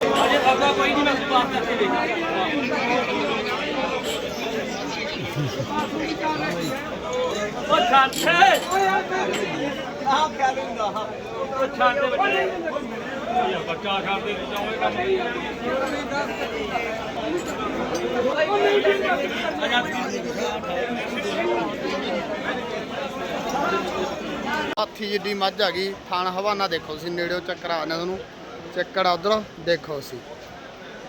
ਅਜੇ ਸੌਦਾ ਕੋਈ ਨਹੀਂ ਮੈਂ ਬਾਤ ਕਰਕੇ ਦੇਖ ਉਹ ਛੱਡ ਆਹ ਕਿਆ ਦਿੰਦਾ ਉਹ ਛੱਡ ਦੇ ਬੱਚੇ। ਇਹ ਬੱਚਾ ਛੱਡ ਦੇ ਜਾਓਗੇ ਕੰਮ ਹਾਥੀ ਜਿੱਡੀ ਮੱਝ ਆ ਗਈ। ਥਾਣ ਹਵਾਨਾ ਦੇਖੋ ਤੁਸੀਂ ਨੇੜਿਓ ਚੱਕਰ ਆ ਤੁਹਾਨੂੰ। ਚੱਕਰ ਉਧਰ, ਦੇਖੋ ਤੁਸੀਂ।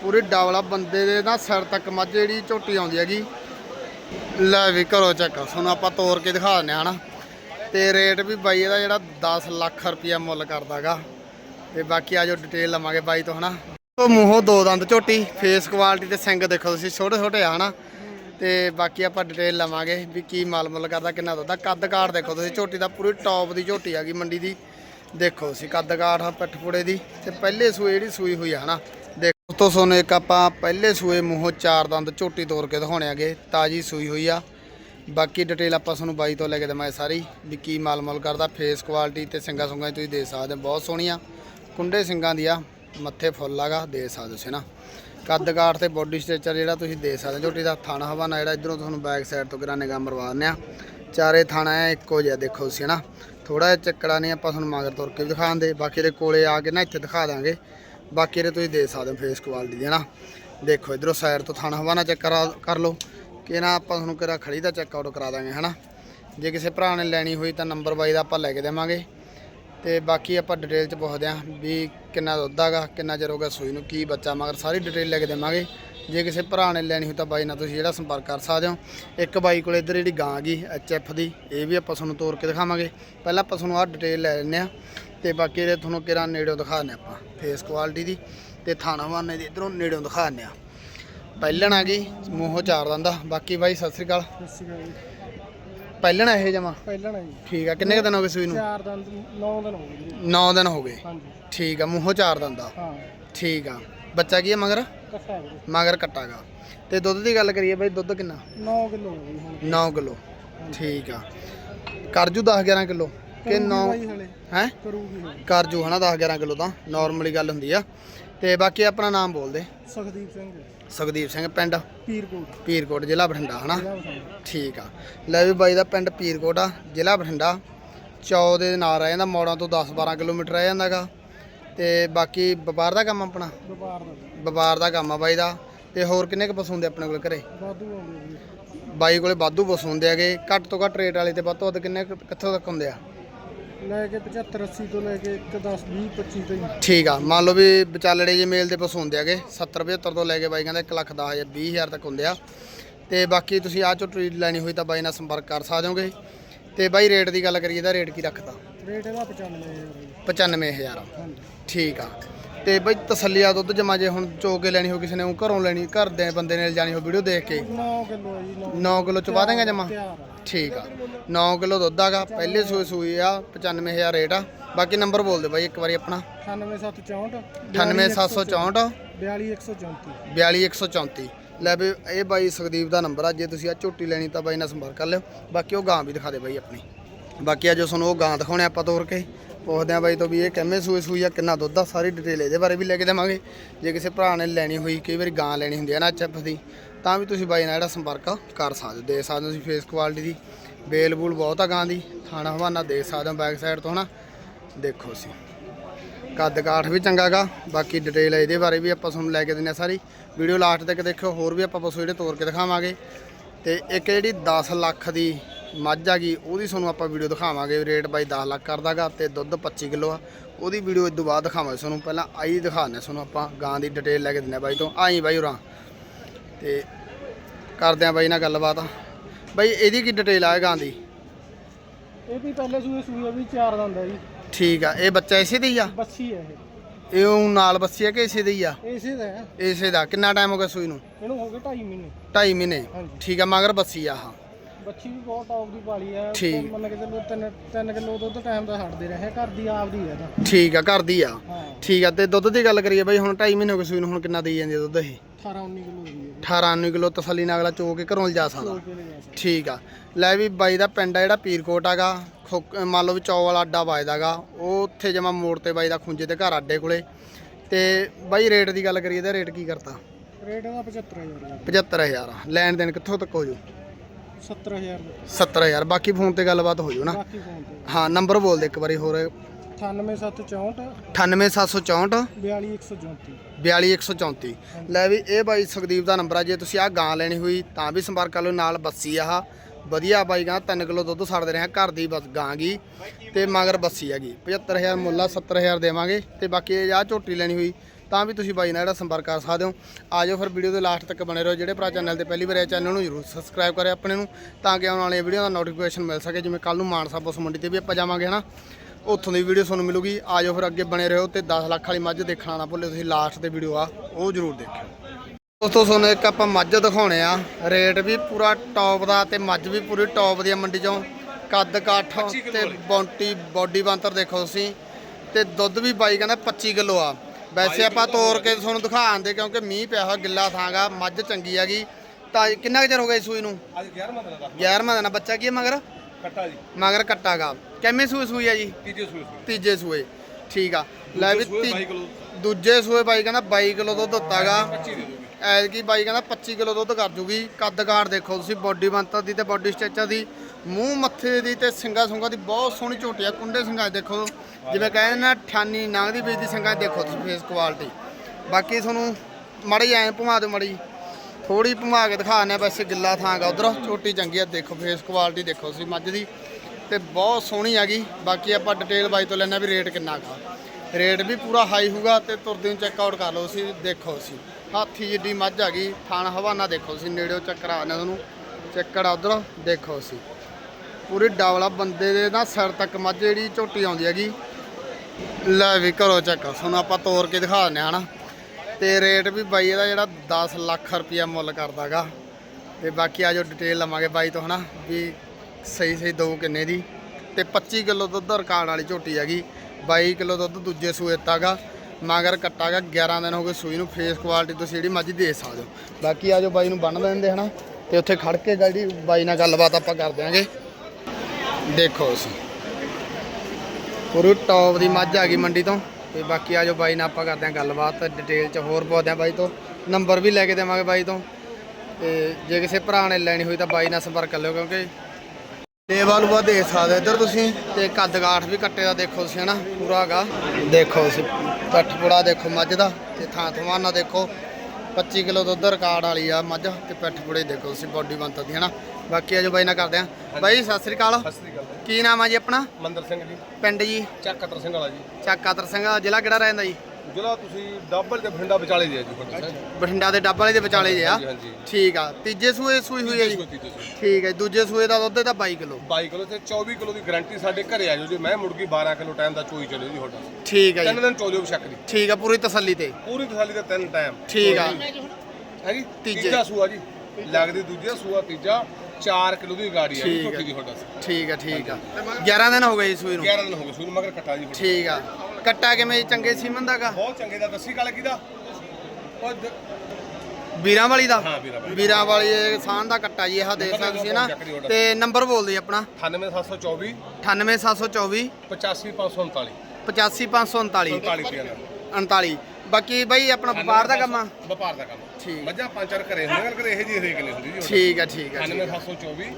ਪੂਰੀ ਡਾਵਲਾ ਬੰਦੇ ਦੇ ਨਾ ਸਿਰ ਤੱਕ ਮੱਝ ਜਿਹੜੀ ਝੋਟੀ ਆਉਂਦੀ ਹੈਗੀ। ਲੈ ਵੀ ਘਰੋ ਚੱਕ, ਤੁਹਾਨੂੰ ਆਪਾਂ ਤੋੜ ਕੇ ਦਿਖਾ ਦਿੰਦੇ ਹਾਂ ਨਾ। ਤੇ ਰੇਟ ਵੀ ਬਾਈ ਇਹਦਾ ਜਿਹੜਾ 10 ਲੱਖ ਰੁਪਇਆ ਮੁੱਲ ਕਰਦਾਗਾ। ਤੇ ਬਾਕੀ ਆਜੋ ਡਿਟੇਲ ਲਵਾਂਗੇ ਬਾਈ ਤੋਂ, ਹਨਾ। ਤੋਂ ਮੂੰਹੋਂ ਦੋ ਦੰਦ ਝੋਟੀ ਫੇਸ ਕੁਆਲਿਟੀ ਤੇ ਸਿੰਗ ਦੇਖੋ ਤੁਸੀਂ ਛੋਟੇ ਛੋਟੇ ਆ, ਹਨਾ। ਤੇ ਬਾਕੀ ਆਪਾਂ ਡਿਟੇਲ ਲਵਾਂਗੇ ਵੀ ਕੀ ਮਾਲ ਮੁੱਲ ਕਰਦਾ, ਕਿੰਨਾ ਦੁੱਧ ਆ। ਕੱਦ ਕਾਠ ਦੇਖੋ ਤੁਸੀਂ, ਝੋਟੀ ਦਾ ਪੂਰੀ ਟੌਪ ਦੀ ਝੋਟੀ ਆ ਗਈ ਮੰਡੀ ਦੀ। ਦੇਖੋ ਸੀ ਕੱਦ ਕਾਠ ਆ ਪਿੱਠ ਦੀ ਤੇ ਪਹਿਲੇ ਸੂਏ ਜਿਹੜੀ ਸੂਈ ਹੋਈ ਆ ਹਨਾ, ਦੇਖੋ ਤੋਂ ਸੋਨੇ ਇੱਕ ਆਪਾਂ ਪਹਿਲੇ ਸੂਏ ਮੂੰਹੋਂ ਚਾਰ ਦੰਦ ਝੋਟੀ ਤੋੜ ਕੇ ਦਿਖਾਉਣੇ ਆਗੇ ਤਾਜੀ ਸੂਈ ਹੋਈ ਆ। ਬਾਕੀ ਡਿਟੇਲ ਆਪਾਂ ਤੁਹਾਨੂੰ ਬਾਈ ਤੋਂ ਲੈ ਕੇ ਦੇਵਾਂਗੇ ਸਾਰੀ, ਵੀ ਕੀ ਮਾਲ ਮੁੱਲ ਕਰਦਾ ਫੇਸ ਕੁਆਲਿਟੀ ਤੇ ਸਿੰਗਾ ਸੁੰਗਾ ਤੁਸੀਂ ਦੇ ਸਕਦੇ ਹੋ, ਬਹੁਤ ਸੋਹਣੀਆਂ। ਕੁੰਡੇ ਸਿੰਗਾਂ ਦੀ ਆ ਮੱਥੇ ਫੁੱਲ ਆਗਾ ਦੇ ਸਕਦੇ ਹੋ ਤੁਸੀਂ ਨਾ। ਕੱਦ ਕਾਠ ਤੇ ਬੋਡੀ ਸਟ੍ਰਕਚਰ ਜਿਹੜਾ ਤੁਸੀਂ ਦੇ ਸਕਦੇ ਹੋ, ਝੋਟੀ ਦਾ ਥਾਣਾ ਹਵਾਨਾ ਜਿਹੜਾ ਇਧਰੋਂ ਤੁਹਾਨੂੰ ਬੈਕ ਸਾਈਡ ਤੋਂ ਕਿਰਾਂ ਨਿਗਾਹ ਮਰਵਾ ਦਿੰਦੇ ਆ। ਚਾਰੇ ਥਾਣਾ ਆ ਇੱਕੋ ਜਿਹਾ ਦੇਖੋ ਤੁਸੀਂ ਨਾ ਥੋੜਾ ਜਿਹਾ ਚੱਕੜਾ ਨਹੀਂ ਆਪਾਂ ਤੁਹਾਨੂੰ ਮਗਰ ਤੁਰ ਕੇ ਵੀ ਦਿਖਾਉਂਦੇ। ਬਾਕੀ ਦੇ ਕੋਲੇ ਆ ਕੇ ਨਾ ਇੱਥੇ ਦਿਖਾ ਦਾਂਗੇ। ਬਾਕੀ ਦੇ ਤੁਸੀਂ ਦੇ ਸਕਦੇ ਹੋ ਫੇਸ ਕੁਆਲਿਟੀ ਦੀ ਨਾ? ਦੇਖੋ, ਇਧਰੋਂ ਸਾਈਡ ਤੋਂ ਥਾਣਾ ਹਵਾਨਾ ਚੈੱਕ ਕਰਾ, ਕਰ ਲਓ। ਕਿ ਨਾ ਆਪਾਂ ਤੁਹਾਨੂੰ ਕਿਹੜਾ ਖੜੀ ਦਾ ਚੈੱਕ ਆਊਟ ਕਰਾ ਦਾਂਗੇ ਹਨਾ ਜੇ ਕਿਸੇ ਭਰਾ ਨੇ ਲੈਣੀ ਹੋਈ ਤਾਂ ਨੰਬਰ ਬਾਈ ਦਾ ਆਪਾਂ ਲੈ ਕੇ ਦੇਵਾਂਗੇ। ਤੇ ਬਾਕੀ ਆਪਾਂ ਡਿਟੇਲ ਚ ਪੁੱਛਦੇ ਆਂ ਵੀ ਕਿੰਨਾ ਦੁੱਧ ਹੈਗਾ, ਕਿੰਨਾ ਚਿਰ ਹੋ ਗਿਆ ਸੂਈ ਨੂੰ, ਕੀ ਬੱਚਾ, ਮਗਰ ਸਾਰੀ ਡਿਟੇਲ ਲੈ ਕੇ ਦੇਵਾਂਗੇ। ਜੇ ਕਿਸੇ ਭਰਾ ਨੇ ਲੈਣੀ ਹੋਈ ਤਾਂ ਬਾਈ ਨਾਲ ਤੁਸੀਂ ਜਿਹੜਾ ਸੰਪਰਕ ਕਰ ਸਕਦੇ ਹੋ। ਇੱਕ ਬਾਈ ਕੋਲ ਇੱਧਰ ਜਿਹੜੀ ਗਾਂ ਗਈ ਐਫ ਦੀ ਇਹ ਵੀ ਆਪਾਂ ਤੁਹਾਨੂੰ ਤੋੜ ਕੇ ਦਿਖਾਵਾਂਗੇ। ਪਹਿਲਾਂ ਆਪਾਂ ਤੁਹਾਨੂੰ ਆਹ ਡਿਟੇਲ ਲੈ ਲੈਂਦੇ ਆ ਤੇ ਬਾਕੀ ਇਹਦੇ ਤੁਹਾਨੂੰ ਕਿਹੜਾ ਨੇੜਿਓਂ ਦਿਖਾਉਂਦੇ ਆਪਾਂ। ਫੇਸ ਕੁਆਲਿਟੀ ਦੀ ਤੇ ਥਾਣਾ ਵਾਨੇ ਦੀ ਇਧਰੋਂ ਨੇੜਿਓਂ ਦਿਖਾਉਂਦੇ ਆ ਪਹਿਲਣ ਆ ਗਈ ਮੂੰਹੋਂ ਚਾਰ ਦੰਦਾ। ਬਾਕੀ ਬਾਈ ਸਤਿ ਸ੍ਰੀ ਅਕਾਲ। ਪਹਿਲਣ ਇਹ ਜਮਾ? ਪਹਿਲਾਂ ਨਾ ਜੀ। ਠੀਕ ਆ ਕਿੰਨੇ ਕੁ ਦਿਨ ਹੋ ਗਏ ਸੂਈ ਨੂੰ? ਚਾਰ ਦਿਨ 9 ਦਿਨ ਹੋ ਗਏ ਜੀ। 9 ਦਿਨ ਹੋ ਗਏ। ਹਾਂਜੀ। ਠੀਕ ਆ ਮੂੰਹੋਂ ਚਾਰ ਦੰਦਾ। ਹਾਂ। ਠੀਕ ਆ। ਬੱਚਾ ਕੀ ਆ ਮਗਰ? ਕੱਟਾ ਜੀ ਮਗਰ ਕੱਟਾਗਾ। ਤੇ ਦੁੱਧ ਦੀ ਗੱਲ ਕਰੀਏ ਬਈ ਦੁੱਧ ਕਿੰਨਾ? 9 ਕਿਲੋ ਹੋ ਗਈ ਹੁਣ 9 ਕਿਲੋ। ਠੀਕ ਆ। ਕਰਜੂ 10 11 ਕਿਲੋ ਕਿ 9 ਬਾਈ ਹਲੇ। ਹੈ? ਕਰੂਗੀ ਹੁਣ ਕਰਜੂ ਹਨਾ 10 11 ਕਿਲੋ ਤਾਂ ਨਾਰਮਲੀ ਗੱਲ ਹੁੰਦੀ ਆ। ਤੇ ਬਾਕੀ ਆਪਣਾ ਨਾਮ ਬੋਲ ਦੇ। ਸੁਖਦੀਪ ਸਿੰਘ। ਸੁਖਦੀਪ ਸਿੰਘ ਪਿੰਡ? ਪੀਰਕੋਟ। ਪੀਰਕੋਟ ਜ਼ਿਲ੍ਹਾ ਬਠਿੰਡਾ ਹਨਾ? ਜ਼ਿਲ੍ਹਾ ਬਠਿੰਡਾ। ਠੀਕ ਆ। ਲੈ ਵੀ ਬਾਈ ਦਾ ਪਿੰਡ ਪੀਰਕੋਟ ਆ ਜ਼ਿਲ੍ਹਾ ਬਠਿੰਡਾ। ਚੌ ਦੇ ਨਾਲ ਰਹਿ ਜਾਂਦਾ ਮੋੜਾਂ ਤੋਂ 10 12 ਕਿਲੋਮੀਟਰ ਰਹਿ ਜਾਂਦਾਗਾ। ਤੇ ਬਾਕੀ ਵਪਾਰ ਦਾ ਕੰਮ ਆਪਣਾ? ਵਪਾਰ ਦਾ। ਵਪਾਰ ਦਾ ਕੰਮ ਆ ਬਾਈ ਦਾ। ਤੇ ਹੋਰ ਕਿੰਨੇ ਕੁ ਪਸ਼ੂ ਹੁੰਦੇ ਆਪਣੇ ਕੋਲ ਘਰੇ? ਵਾਧੂ ਆਉਂਦੇ ਜੀ। ਬਾਈ ਕੋਲੇ ਵਾਧੂ ਪਸ਼ੂ ਹੁੰਦੇ ਹੈਗੇ। ਘੱਟ ਤੋਂ ਘੱਟ ਰੇਟ ਵਾਲੇ ਤੇ ਵੱਧ ਤੋਂ ਵੱਧ ਕਿੰਨੇ ਕੁ- ਕਿੱਥੋਂ ਤੱਕ ਹੁੰਦੇ ਆ? ਲੈ ਕੇ 75 80 ਤੋਂ ਲੈ ਕੇ 1 10 20 25 ਤਾਈਂ ਠੀਕ ਆ। ਮੰਨ ਲਓ ਵੀ ਵਿਚਾਲੜੇ ਜੇ ਮੇਲ ਦੇ ਪਸ਼ੂ ਹੁੰਦੇ ਹੈਗੇ 70 75 ਤੋਂ ਲੈ ਕੇ ਬਾਈ ਕਹਿੰਦਾ 1 ਲੱਖ 10 ਹਜ਼ਾਰ 20 ਹਜ਼ਾਰ ਤੱਕ ਹੁੰਦੇ ਆ। ਤੇ ਬਾਕੀ ਤੁਸੀਂ ਆਹ ਚੋਂ ਟਰੀਟ ਲੈਣੀ ਹੋਈ ਤਾਂ ਬਾਈ ਨਾਲ ਸੰਪਰਕ ਕਰ ਸਕਦੇ ਹੋਗੇ। ਤੇ ਬਾਈ ਰੇਟ ਦੀ ਗੱਲ ਕਰੀਏ ਇਹਦਾ ਰੇਟ ਕੀ ਰੱਖਦਾ ਰੇਟ ਇਹਦਾ 95000 ਜੀ। 95000 ਹਾਂਜੀ ਠੀਕ ਆ। ਤੇ ਬਈ ਤਸੱਲੀਆ ਦੁੱਧ ਜਮਾ ਜੇ ਹੁਣ ਚੋ ਕੇ ਲੈਣੀ ਹੋ ਕਿਸੇ ਨੇ, ਉਹ ਘਰੋਂ ਲੈਣੀ, ਘਰ ਦੇ ਬੰਦੇ ਨੇ ਜਾਣੀ ਹੋ ਵੀਡੀਓ ਦੇਖ ਕੇ। 9 ਕਿਲੋ ਜੀ 9 ਕਿਲੋ ਚਵਾ ਦੇਗਾ ਜਮਾ? ਠੀਕ ਆ। 9 ਕਿਲੋ ਦੁੱਧ ਆਗਾ, ਪਹਿਲੇ ਸੂਈ ਸੂਈ ਆ 95000 ਰੇਟ ਆ। ਬਾਕੀ ਨੰਬਰ ਬੋਲ ਦੇ ਬਾਈ ਇੱਕ ਵਾਰੀ ਆਪਣਾ। 98764 98764 42134 42134 ਲੈ ਵੀ ਇਹ ਬਾਈ ਸੁਖਦੀਪ ਦਾ ਨੰਬਰ ਆ, ਜੇ ਤੁਸੀਂ ਆ ਝੋਟੀ ਲੈਣੀ ਤਾਂ ਬਾਈ ਨਾਲ ਸੰਪਰਕ ਕਰ ਲਿਓ। ਬਾਕੀ ਉਹ ਗਾਂ ਵੀ ਦਿਖਾ ਦੇ ਬਾਈ ਆਪਣੀ। ਬਾਕੀ ਅੱਜ ਤੁਹਾਨੂੰ ਉਹ ਗਾਂ ਦਿਖਾਉਣੇ ਆਪਾਂ ਤੋਰ ਕੇ। ਪੁੱਛਦੇ ਆ ਬਾਈ ਤੋਂ ਵੀ ਇਹ ਕਿੰਨੇ ਸੂਏ ਸੂਈ ਆ, ਕਿੰਨਾ ਦੁੱਧ ਆ, ਸਾਰੀ ਡਿਟੇਲ ਇਹਦੇ ਬਾਰੇ ਵੀ ਲੈ ਕੇ ਦੇਵਾਂਗੇ। ਜੇ ਕਿਸੇ ਭਰਾ ਨੇ ਲੈਣੀ ਹੋਈ, ਕਈ ਵਾਰੀ ਗਾਂ ਲੈਣੀ ਹੁੰਦੀ ਆ ਨਾ ਚੱਪ ਦੀ, ਤਾਂ ਵੀ ਤੁਸੀਂ ਬਾਈ ਨਾਲ ਜਿਹੜਾ ਸੰਪਰਕ ਕਰ ਸਕਦੇ ਦੇ ਸਕਦੇ ਹੋ ਤੁਸੀਂ ਫੇਸ ਕੁਆਲਿਟੀ ਦੀ ਬੇਲ ਬੂਲ ਬਹੁਤ ਆ ਗਾਂ ਦੀ, ਥਾਣਾ ਹਵਾਨਾ ਦੇ ਸਕਦੇ ਹੋ ਬੈਕ ਸਾਈਡ ਤੋਂ ਨਾ ਦੇਖੋ ਸੀ ਕੱਦ ਕਾਠ ਵੀ ਚੰਗਾਗਾ ਬਾਕੀ ਡਿਟੇਲ ਇਹਦੇ ਬਾਰੇ ਵੀ ਆਪਾਂ ਤੁਹਾਨੂੰ ਲੈ ਕੇ ਦਿੰਦੇ ਹਾਂ ਸਾਰੀ। ਵੀਡੀਓ ਲਾਸਟ ਤੱਕ ਦੇਖਿਓ, ਹੋਰ ਵੀ ਆਪਾਂ ਪਸ਼ੂ ਜਿਹੜੇ ਤੋਰ ਕੇ ਦਿਖਾਵਾਂਗੇ। ਤੇ ਇੱਕ ਜਿਹੜੀ 10 ਲੱਖ ਦੀ ਮੱਝ ਆ ਗਈ ਉਹਦੀ ਤੁਹਾਨੂੰ ਆਪਾਂ ਵੀਡੀਓ ਦਿਖਾਵਾਂਗੇ ਰੇਟ ਬਾਈ 10 ਲੱਖ ਕਰਦਾਗਾ ਤੇ ਦੁੱਧ 25 ਕਿਲੋ ਆ। ਉਹਦੀ ਵੀਡੀਓ ਇਸ ਤੋਂ ਬਾਅਦ ਦਿਖਾਵਾਂਗੇ ਤੁਹਾਨੂੰ ਪਹਿਲਾਂ ਆਈ ਦਿਖਾਉਂਦੇ ਤੁਹਾਨੂੰ ਆਪਾਂ ਗਾਂ ਦੀ ਡਿਟੇਲ ਲੈ ਕੇ ਹਾਂ ਬਾਈ ਤੋਂ। ਆਈ ਬਾਈ ਉਰਾਂ ਤੇ ਕਰਦੇ ਆ ਬਾਈ ਨਾਲ ਗੱਲਬਾਤ। ਬਾਈ ਇਹਦੀ ਕੀ ਡਿਟੇਲ ਆ ਇਹ ਗਾਂ ਦੀ? ਇਹ ਵੀ ਪਹਿਲੇ ਸੂਏ ਸੂਏ ਵੀ ਚਾਰ ਦੰਦ ਹੈ ਜੀ। ਠੀਕ ਆ ਇਹ ਬੱਚਾ ਇਸੇ ਦੀ ਆ? ਬੱਸੀ ਹੈ ਇਹ। ਉਹ ਨਾਲ ਬੱਸੀ ਆ ਕਿ ਇਸੇ ਦੀ ਆ? ਇਹ ਇਸੇ ਦਾ ਹੈ ਇਸੇ ਦਾ। ਕਿੰਨਾ ਟਾਈਮ ਹੋ ਗਿਆ ਸੂਈ ਨੂੰ? ਇਹਨੂੰ ਹੋ ਗਏ 2.5 ਮਹੀਨੇ। 2.5 ਮਹੀਨੇ। ਠੀਕ ਆ ਮਗਰ ਬੱਸੀ ਆ ਆਹ। ਬੱਚੀ ਵੀ ਬਹੁਤ ਟੌਪ ਦੀ ਪਾਲੀ ਹੈ ਠੀਕ। ਮੰਨ ਕੇ ਚੱਲੋ 3 3 ਕਿਲੋ ਦੁੱਧ ਟਾਈਮ ਦਾ ਛੱਡਦੇ ਰਹੇ ਘਰ ਦੀ ਆਪ ਦੀ ਹੈ ਤਾਂ। ਠੀਕ ਆ ਘਰ ਦੀ ਆ। ਹਾਂ। ਠੀਕ ਆ ਤੇ ਦੁੱਧ ਦੀ ਗੱਲ ਕਰੀਏ ਬਾਈ ਹੁਣ 2.5 ਮਹੀਨੇ ਹੋ ਗਏ ਸੂਈ ਨੂੰ ਹੁਣ ਕਿੰਨਾ ਦੇਈ ਜਾਂਦੀ ਆ ਦੁੱਧ ਇਹ? 18 19 ਕਿਲੋ ਦੀ ਹੈ 18 19 ਕਿਲੋ ਤਸੱਲੀ ਨਾਲ ਅਗਲਾ ਚੋ ਕੇ ਘਰੋਂ ਲਿਜਾ ਸਕਦਾ। ਜਾ ਠੀਕ ਆ। ਲੈ ਵੀ ਬਾਈ ਦਾ ਪਿੰਡ ਆ ਜਿਹੜਾ ਪੀਰਕੋਟ ਹੈਗਾ ਮੰਨ ਲਓ ਵੀ ਚੌ ਵਾਲਾ ਅੱਡਾ ਵੱਜਦਾਗਾ ਉਹ ਉੱਥੇ ਜਮਾ ਮੋੜ ਤੇ ਬਾਈ ਦਾ ਖੁੰਝੇ ਤੇ ਘਰ ਅੱਡੇ ਕੋਲੇ। ਤੇ ਬਾਈ ਰੇਟ ਦੀ ਗੱਲ ਕਰੀਏ ਤਾਂ ਰੇਟ ਕੀ ਕਰਤਾ? ਰੇਟ ਇਹਦਾ 75000 ਦਾ। 75000 ਲੈਣ ਦੇਣ ਕਿੱਥੋਂ ਤੱਕ ਹੋ ਜੂ? 70000 ਦਾ। 70000 ਬਾਕੀ ਫੋਨ ਤੇ ਗੱਲਬਾਤ ਹੋ ਜੂ ਨਾ। ਬਾਕੀ ਫੋਨ ਤੇ। ਹਾਂ ਨੰਬਰ ਬੋਲ ਦੇ ਇੱਕ ਵਾਰੀ ਹੋਰ। 98764 98764 42134 42134 ਲੈ ਵੀ ਇਹ ਬਾਈ ਸੁਖਦੀਪ ਦਾ ਨੰਬਰ ਆ। ਜੇ ਤੁਸੀਂ ਆ ਗਾਂ ਲੈਣੀ ਹੋਈ ਤਾਂ ਵੀ ਸੰਪਰਕ ਕਰ ਲਓ। ਨਾਲ ਬੱਸੀ ਆਹ। ਵਧੀਆ ਬਾਈ ਕਹਿੰਦਾ 3 ਕਿਲੋ ਦੁੱਧ ਛੱਡਦੇ ਰਹੇ ਘਰ ਦੀ ਬਸ ਗਾਂ ਗੀ। ਤੇ ਮਗਰ ਬੱਸੀ ਹੈਗੀ। 75000 ਮੁੱਲਾ 70000 ਦੇਵਾਂਗੇ। ਤੇ ਬਾਕੀ ਇਹ ਆ ਝੋਟੀ ਲੈਣੀ ਹੋਈ। ਤਾਂ ਵੀ ਤੁਸੀਂ ਬਾਈ ਨਾਲ ਜਿਹੜਾ ਸੰਪਰਕ ਕਰ ਸਕਦੇ ਹੋ। ਆ ਜਾਓ ਫਿਰ ਵੀਡੀਓ ਦੇ ਲਾਸਟ ਤੱਕ ਬਣੇ ਰਹੋ। ਜਿਹੜੇ ਭਰਾ ਚੈਨਲ ਤੇ ਪਹਿਲੀ ਵਾਰ ਆਏ ਚੈਨਲ ਨੂੰ ਜਰੂਰ ਸਬਸਕ੍ਰਾਈਬ ਕਰਿਓ ਆਪਣੇ ਨੂੰ ਤਾਂ ਕਿ ਆਉਣ ਵਾਲੀਆਂ ਵੀਡੀਓ ਦਾ ਨੋਟੀਫਿਕੇਸ਼ਨ ਮਿਲ ਸਕੇ। ਜਿਵੇਂ ਕੱਲ ਨੂੰ ਮਾਨਸਾ ਬਸ ਮੰਡੀ ਤੇ ਵੀ ਆਪਾਂ ਜਾਵਾਂਗੇ ਹਨਾ? ਉੱਥੋਂ ਦੀ ਵੀਡੀਓ ਤੁਹਾਨੂੰ ਮਿਲੂਗੀ। ਆ ਜਾਓ ਫਿਰ ਅੱਗੇ ਬਣੇ ਰਹੋ ਤੇ 10 ਲੱਖ ਵਾਲੀ ਮੱਝ ਦੇਖਣਾ ਨਾ ਭੁੱਲਿਓ ਤੁਸੀਂ ਲਾਸਟ ਤੇ ਵੀਡੀਓ ਆ ਉਹ ਜਰੂਰ ਦੇਖਿਓ। ਦੋਸਤੋ ਤੁਹਾਨੂੰ ਇੱਕ ਆਪਾਂ ਮੱਝ ਦਿਖਾਉਣੇ ਆ। ਰੇਟ ਵੀ ਪੂਰਾ ਟੌਪ ਦਾ ਤੇ ਮੱਝ ਵੀ ਪੂਰੀ ਟੌਪ ਦੀ ਆ ਮੰਡੀ ਚੋਂ। ਕੱਦ ਕਾਠ ਤੇ ਬੌਂਟੀ ਬੋਡੀ ਬੰਤਰ ਦੇਖੋ ਤੁਸੀਂ। ਤੇ ਦੁੱਧ ਵੀ ਬਾਈ ਕਹਿੰਦਾ 25 ਕਿਲੋ ਆ। ਵੈਸੇ ਆਪਾਂ ਤੋੜ ਕੇ ਤੁਹਾਨੂੰ ਦਿਖਾਉਂਦੇ ਕਿਉਂਕਿ ਮੀਂਹ ਪਿਆ ਹੋਇਆ ਗਿੱਲਾ ਥਾਂਗਾ ਮੱਝ ਚੰਗੀ ਹੈਗੀ ਤਾਂ ਕਿੰਨਾ ਕੁ ਚਿਰ ਹੋ ਗਿਆ ਇਸ ਸੂਈ ਨੂੰ? ਅੱਜ 11ਵਾਂ ਦਿਨ ਦਾ। 11ਵਾਂ ਦਿਨ ਆ, ਬੱਚਾ ਕੀ ਹੈ ਮਗਰ? ਕੱਟਾ ਜੀ। ਮਗਰ ਕੱਟਾਗਾ ਕਿੰਨੇ ਸੂਈ ਸੂਈ ਆ ਜੀ? ਤੀਜੇ ਸੂਏ ਸੂਏ। ਤੀਜੇ ਸੂਏ। ਠੀਕ ਆ। ਲੈ ਵੀ ਸੂਏ ਤੀ- 22 ਕਿਲੋ ਦੂਜੇ ਸੂਏ ਬਾਈ ਕਹਿੰਦਾ 22 ਕਿਲੋ ਦੁੱਧ ਦਿੱਤਾਗਾ 25 ਦੇ ਦੋਗੇ। ਐਤਕੀ ਬਾਈ ਕਹਿੰਦਾ 25 ਕਿਲੋ ਦੁੱਧ ਕਰ ਜੂਗੀ। ਕੱਦ ਕਾਠ ਦੇਖੋ ਤੁਸੀਂ ਬੋਡੀ ਬੰਤਰ ਦੀ ਤੇ ਬੋਡੀ ਸਟ੍ਰਕਚਰ ਦੀ। ਮੂੰਹ ਮੱਥੇ ਦੀ ਤੇ ਸਿੰਗਾ ਸੁੰਗਾ ਦੀ ਬਹੁਤ ਸੋਹਣੀ ਝੋਟੀ ਆ, ਕੁੰਡੇ ਸਿੰਗਾ ਦੇਖੋ। ਜਿਵੇਂ ਕਹਿੰਦੇ ਨਾ ਠਾਨੀ ਨੰਗ ਦੀ ਵੇਚ ਦੀ ਸਿੰਗਾ ਦੇਖੋ ਤੁਸੀਂ ਫੇਸ ਕੁਆਲਿਟੀ ਬਾਕੀ ਤੁਹਾਨੂੰ ਮੜੀ ਐਂ ਘੁਮਾ ਦਿਓ, ਮੜੀ ਥੋੜੀ ਘੁਮਾ ਕੇ ਦਿਖਾਣੇ ਵੈਸੇ ਗਿੱਲਾ ਥਾਂਗਾ ਉਧਰ। ਝੋਟੀ ਚੰਗੀ ਆ, ਦੇਖੋ ਫੇਸ ਕੁਆਲਿਟੀ ਦੇਖੋ ਤੁਸੀਂ ਮੱਝ ਦੀ। ਤੇ ਬਹੁਤ ਸੋਹਣੀ ਹੈਗੀ ਬਾਕੀ ਆਪਾਂ ਡਿਟੇਲ ਬਾਈ ਤੋਂ ਲੈਣਾ ਵੀ ਰੇਟ ਕਿੰਨਾ ਕਾ ਰੇਟ ਵੀ ਪੂਰਾ ਹਾਈ ਹੋਊਗਾ ਤੇ ਤੁਰਦੇ ਨੂੰ ਚੈੱਕ ਆਊਟ ਕਰ ਲਓ ਤੁਸੀਂ, ਦੇਖੋ ਤੁਸੀਂ। ਹਾਥੀ ਜਿੱਡੀ ਮੱਝ ਆ ਗਈ ਥਾਣ ਹਵਾਨਾ ਦੇਖੋ ਤੁਸੀਂ, ਨੇੜਿਓ ਚੱਕਰ ਆ ਤੁਹਾਨੂੰ। ਚੱਕਰ ਆ ਉਧਰ, ਦੇਖੋ ਤੁਸੀਂ। ਪੂਰੀ ਡਾਵਲਾ ਬੰਦੇ ਦੇ ਨਾ ਸਿਰ ਤੱਕ ਮੱਝ ਜਿਹੜੀ ਝੋਟੀ ਆਉਂਦੀ ਹੈਗੀ। ਲੈ ਵੀ ਕਰੋ ਚੈੱਕ ਤੁਹਾਨੂੰ ਆਪਾਂ ਤੋੜ ਕੇ ਦਿਖਾ ਦਿੰਦੇ ਹਾਂ ਹਨਾ ਤੇ ਰੇਟ ਵੀ ਬਾਈ ਇਹਦਾ ਜਿਹੜਾ 10 ਲੱਖ ਰੁਪਇਆ ਮੁੱਲ ਕਰਦਾਗਾ। ਤੇ ਬਾਕੀ ਆ ਜੋ ਡਿਟੇਲ ਲਵਾਂਗੇ ਬਾਈ ਤੋਂ ਹਨਾ, ਵੀ ਸਹੀ ਸਹੀ ਦੋ ਕਿੰਨੇ ਦੀ। ਤੇ 25 ਕਿਲੋ ਦੁੱਧ ਰਿਕਾਰਡ ਵਾਲੀ ਝੋਟੀ ਹੈਗੀ। 22 ਕਿਲੋ ਦੁੱਧ ਦੂਜੇ ਸੂਏ ਤਾਗਾ ਮਗਰ ਕੱਟਾਗਾ 11 ਦਿਨ ਹੋ ਗਏ ਸੂਈ ਨੂੰ ਫੇਸ ਕੁਆਲਿਟੀ ਤੁਸੀਂ ਜਿਹੜੀ ਮੱਝ ਦੇ ਸਕਦੇ ਹੋ। ਬਾਕੀ ਆ ਜੋ ਬਾਈ ਨੂੰ ਬੰਨ ਦਿੰਦੇ ਹਨਾ, ਤੇ ਉੱਥੇ ਖੜ ਕੇ ਜਿਹੜੀ ਬਾਈ ਨਾਲ ਗੱਲਬਾਤ ਆਪਾਂ ਕਰ ਦਿਆਂਗੇ। ਦੇਖੋ ਅਸੀਂ ਪੂਰੀ ਟੌਪ ਦੀ ਮੱਝ ਆ ਗਈ ਮੰਡੀ ਤੋਂ। ਤੇ ਬਾਕੀ ਆ ਜੋ ਬਾਈ ਨਾਲ ਆਪਾਂ ਕਰਦੇ ਆਂ ਗੱਲਬਾਤ ਡਿਟੇਲ ਚ ਹੋਰ ਪੁੱਛਦੇ ਆਂ ਬਾਈ ਤੋਂ। ਨੰਬਰ ਵੀ ਲੈ ਕੇ ਦੇਵਾਂਗੇ ਬਾਈ ਤੋਂ। ਤੇ ਜੇ ਕਿਸੇ ਭਰਾ ਨੇ ਲੈਣੀ ਹੋਈ ਤਾਂ ਬਾਈ ਨਾਲ ਸੰਪਰਕ ਕਰ ਲਿਓ ਕਿਉਂਕਿ ਲੇਵਾਲੂਆ ਦੇ ਸਕਦੇ ਇੱਧਰ ਤੁਸੀਂ। ਤੇ ਕੱਦ ਕਾਠ ਵੀ ਕੱਟੇ ਦਾ ਦੇਖੋ ਤੁਸੀਂ ਹਨਾ ਪੂਰਾ ਹੈਗਾ। ਦੇਖੋ ਤੁਸੀਂ ਪੱਠਪੁੜਾ ਦੇਖੋ ਮੱਝ ਦਾ ਤੇ ਥਾਂ ਥਵਾਨਾ ਦੇਖੋ। 25 ਕਿਲੋ ਦੁੱਧ ਰਿਕਾਰਡ ਵਾਲੀ ਆ ਮੱਝ ਤੇ ਪੱਠਪੁੜੇ ਦੇਖੋ ਤੁਸੀਂ ਬੋਡੀ ਬੰਤ ਦੀ ਹਨਾ। ਬਾਕੀ ਆ ਜੋ ਬਾਈ ਨਾਲ ਕਰਦੇ ਆਂ ਬਾਈ ਸਤਿ ਸ੍ਰੀ ਅਕਾਲ। ਕੀ ਨਾਮ ਆ ਜੀ ਆਪਣਾ? ਮੰਦਰ ਸਿੰਘ ਜੀ। ਪਿੰਡ ਜੀ? ਚੱਕ ਸਿੰਘ ਵਾਲਾ ਜੀ। ਚੱਕ ਸਿੰਘ ਜ਼ਿਲ੍ਹਾ ਕਿਹੜਾ ਰਹਿੰਦਾ ਜੀ? ਜ਼ਿਲ੍ਹਾ ਤੁਸੀਂ ਡੱਬਲ ਤੇ ਬਠਿੰਡਾ ਵਿਚਾਲੇ ਦੇ ਆ ਜੀ ਸਾਹਿਬ ਬਠਿੰਡਾ ਦੇ ਡੱਬ ਵਾਲੇ ਦੇ ਵਿਚਾਲੇ ਜੇ ਆ? ਹਾਂਜੀ ਹਾਂਜੀ। ਠੀਕ ਆ ਤੀਜੇ ਸੂਏ ਸੂਈ ਹੋਈ ਹੈ ਜੀ। ਠੀਕ ਹੈ ਦੂਜੇ ਸੂਏ ਦਾ ਦੁੱਧ ਤਾਂ 22 ਕਿਲੋ। 22 ਕਿਲੋ ਤੇ 24 ਕਿਲੋ ਦੀ ਗਾਰੰਟੀ ਸਾਡੇ ਘਰੇ ਆ ਜਾਓ ਜੀ। ਮੈਂ ਮੁੜ ਗਈ 12 ਕਿਲੋ ਟਾਈਮ ਦਾ ਚੋਈ ਚੱਲਿਓ ਜੀ ਤੁਹਾਡਾ। ਠੀਕ ਹੈ ਤਿੰਨ ਜੀ ਦਿਨ ਚੋਲਿਓ ਸ਼ੱਕ ਦੀ ਠੀਕ ਆ ਪੂਰੀ ਤਸੱਲੀ ਤੇ। ਪੂਰੀ ਥਾਲੀ ਦਾ ਤਿੰਨ ਟਾਈਮ ਠੀਕ ਆ। ਹੈ ਜੀ? ਤੀਜੇ। ਤੀਜਾ ਸੂਆ ਜੀ। ਲੱਗਦੀ ਦੂਜਾ ਸੂਆ ਤੀਜਾ 4 ਕਿਲੋ ਦੀ ਗਾੜੀ ਆ। ਜੀ ਠੀਕ ਆ। ਝੋਟੀ ਦੀ ਤੁਹਾਡਾ ਠੀਕ ਆ ਠੀਕ ਆ। 11 ਦਿਨ ਹੋ ਗਏ ਜੀ ਸੂਈ ਨੂੰ। 11 ਦਿਨ ਹੋ ਗਏ ਸੂਰ ਮਗਰ ਕੱਟਾ ਜੀ ਤੁਹਾਡਾ। ਠੀਕ ਆ। ਕੱਟਾ ਕਿਵੇਂ ਜੀ? ਚੰਗੇ ਸੀਮਨ ਦਾਗਾ ਬਹੁਤ ਚੰਗੇ ਦਾ। ਦੱਸੀ ਕਾਲੇ ਕਿਦਾ ਉਹ ਦ- ਵੀਰਾਂ ਵਾਲੀ ਦਾ? ਹਾਂ ਵੀਰਾਂ ਵਾਲੀ। ਵੀਰਾਂ ਵਾਲੀ ਇਹ ਸਾਨ ਦਾ ਕੱਟਾ ਜੀ ਇਹ ਦੇਖ ਸਕਦੇ ਸੀ ਨਾ। ਤੇ ਨੰਬਰ ਬੋਲ ਦਿਓ ਆਪਣਾ। 98724 98724 85539 85539 39 ਰੁਪਏ ਦਾ। 39 ਬਾਕੀ ਬਾਈ ਆਪਣਾ ਵਪਾਰ ਦਾ ਕੰਮ ਆ। ਵਪਾਰ ਦਾ ਕੰਮ। ਠੀਕ। ਮੱਝਾਂ ਪੰਜ ਚਾਰ ਘਰੇ ਹੁੰਦੇ ਗੱਲ ਕਰੇ ਇਹ ਜੀ ਹਰੇਕ ਨੇ ਹੁੰਦੀ ਜੀ ਠੀਕ ਆ ਠੀਕ ਆ ਠੀਕ ਆ। 98724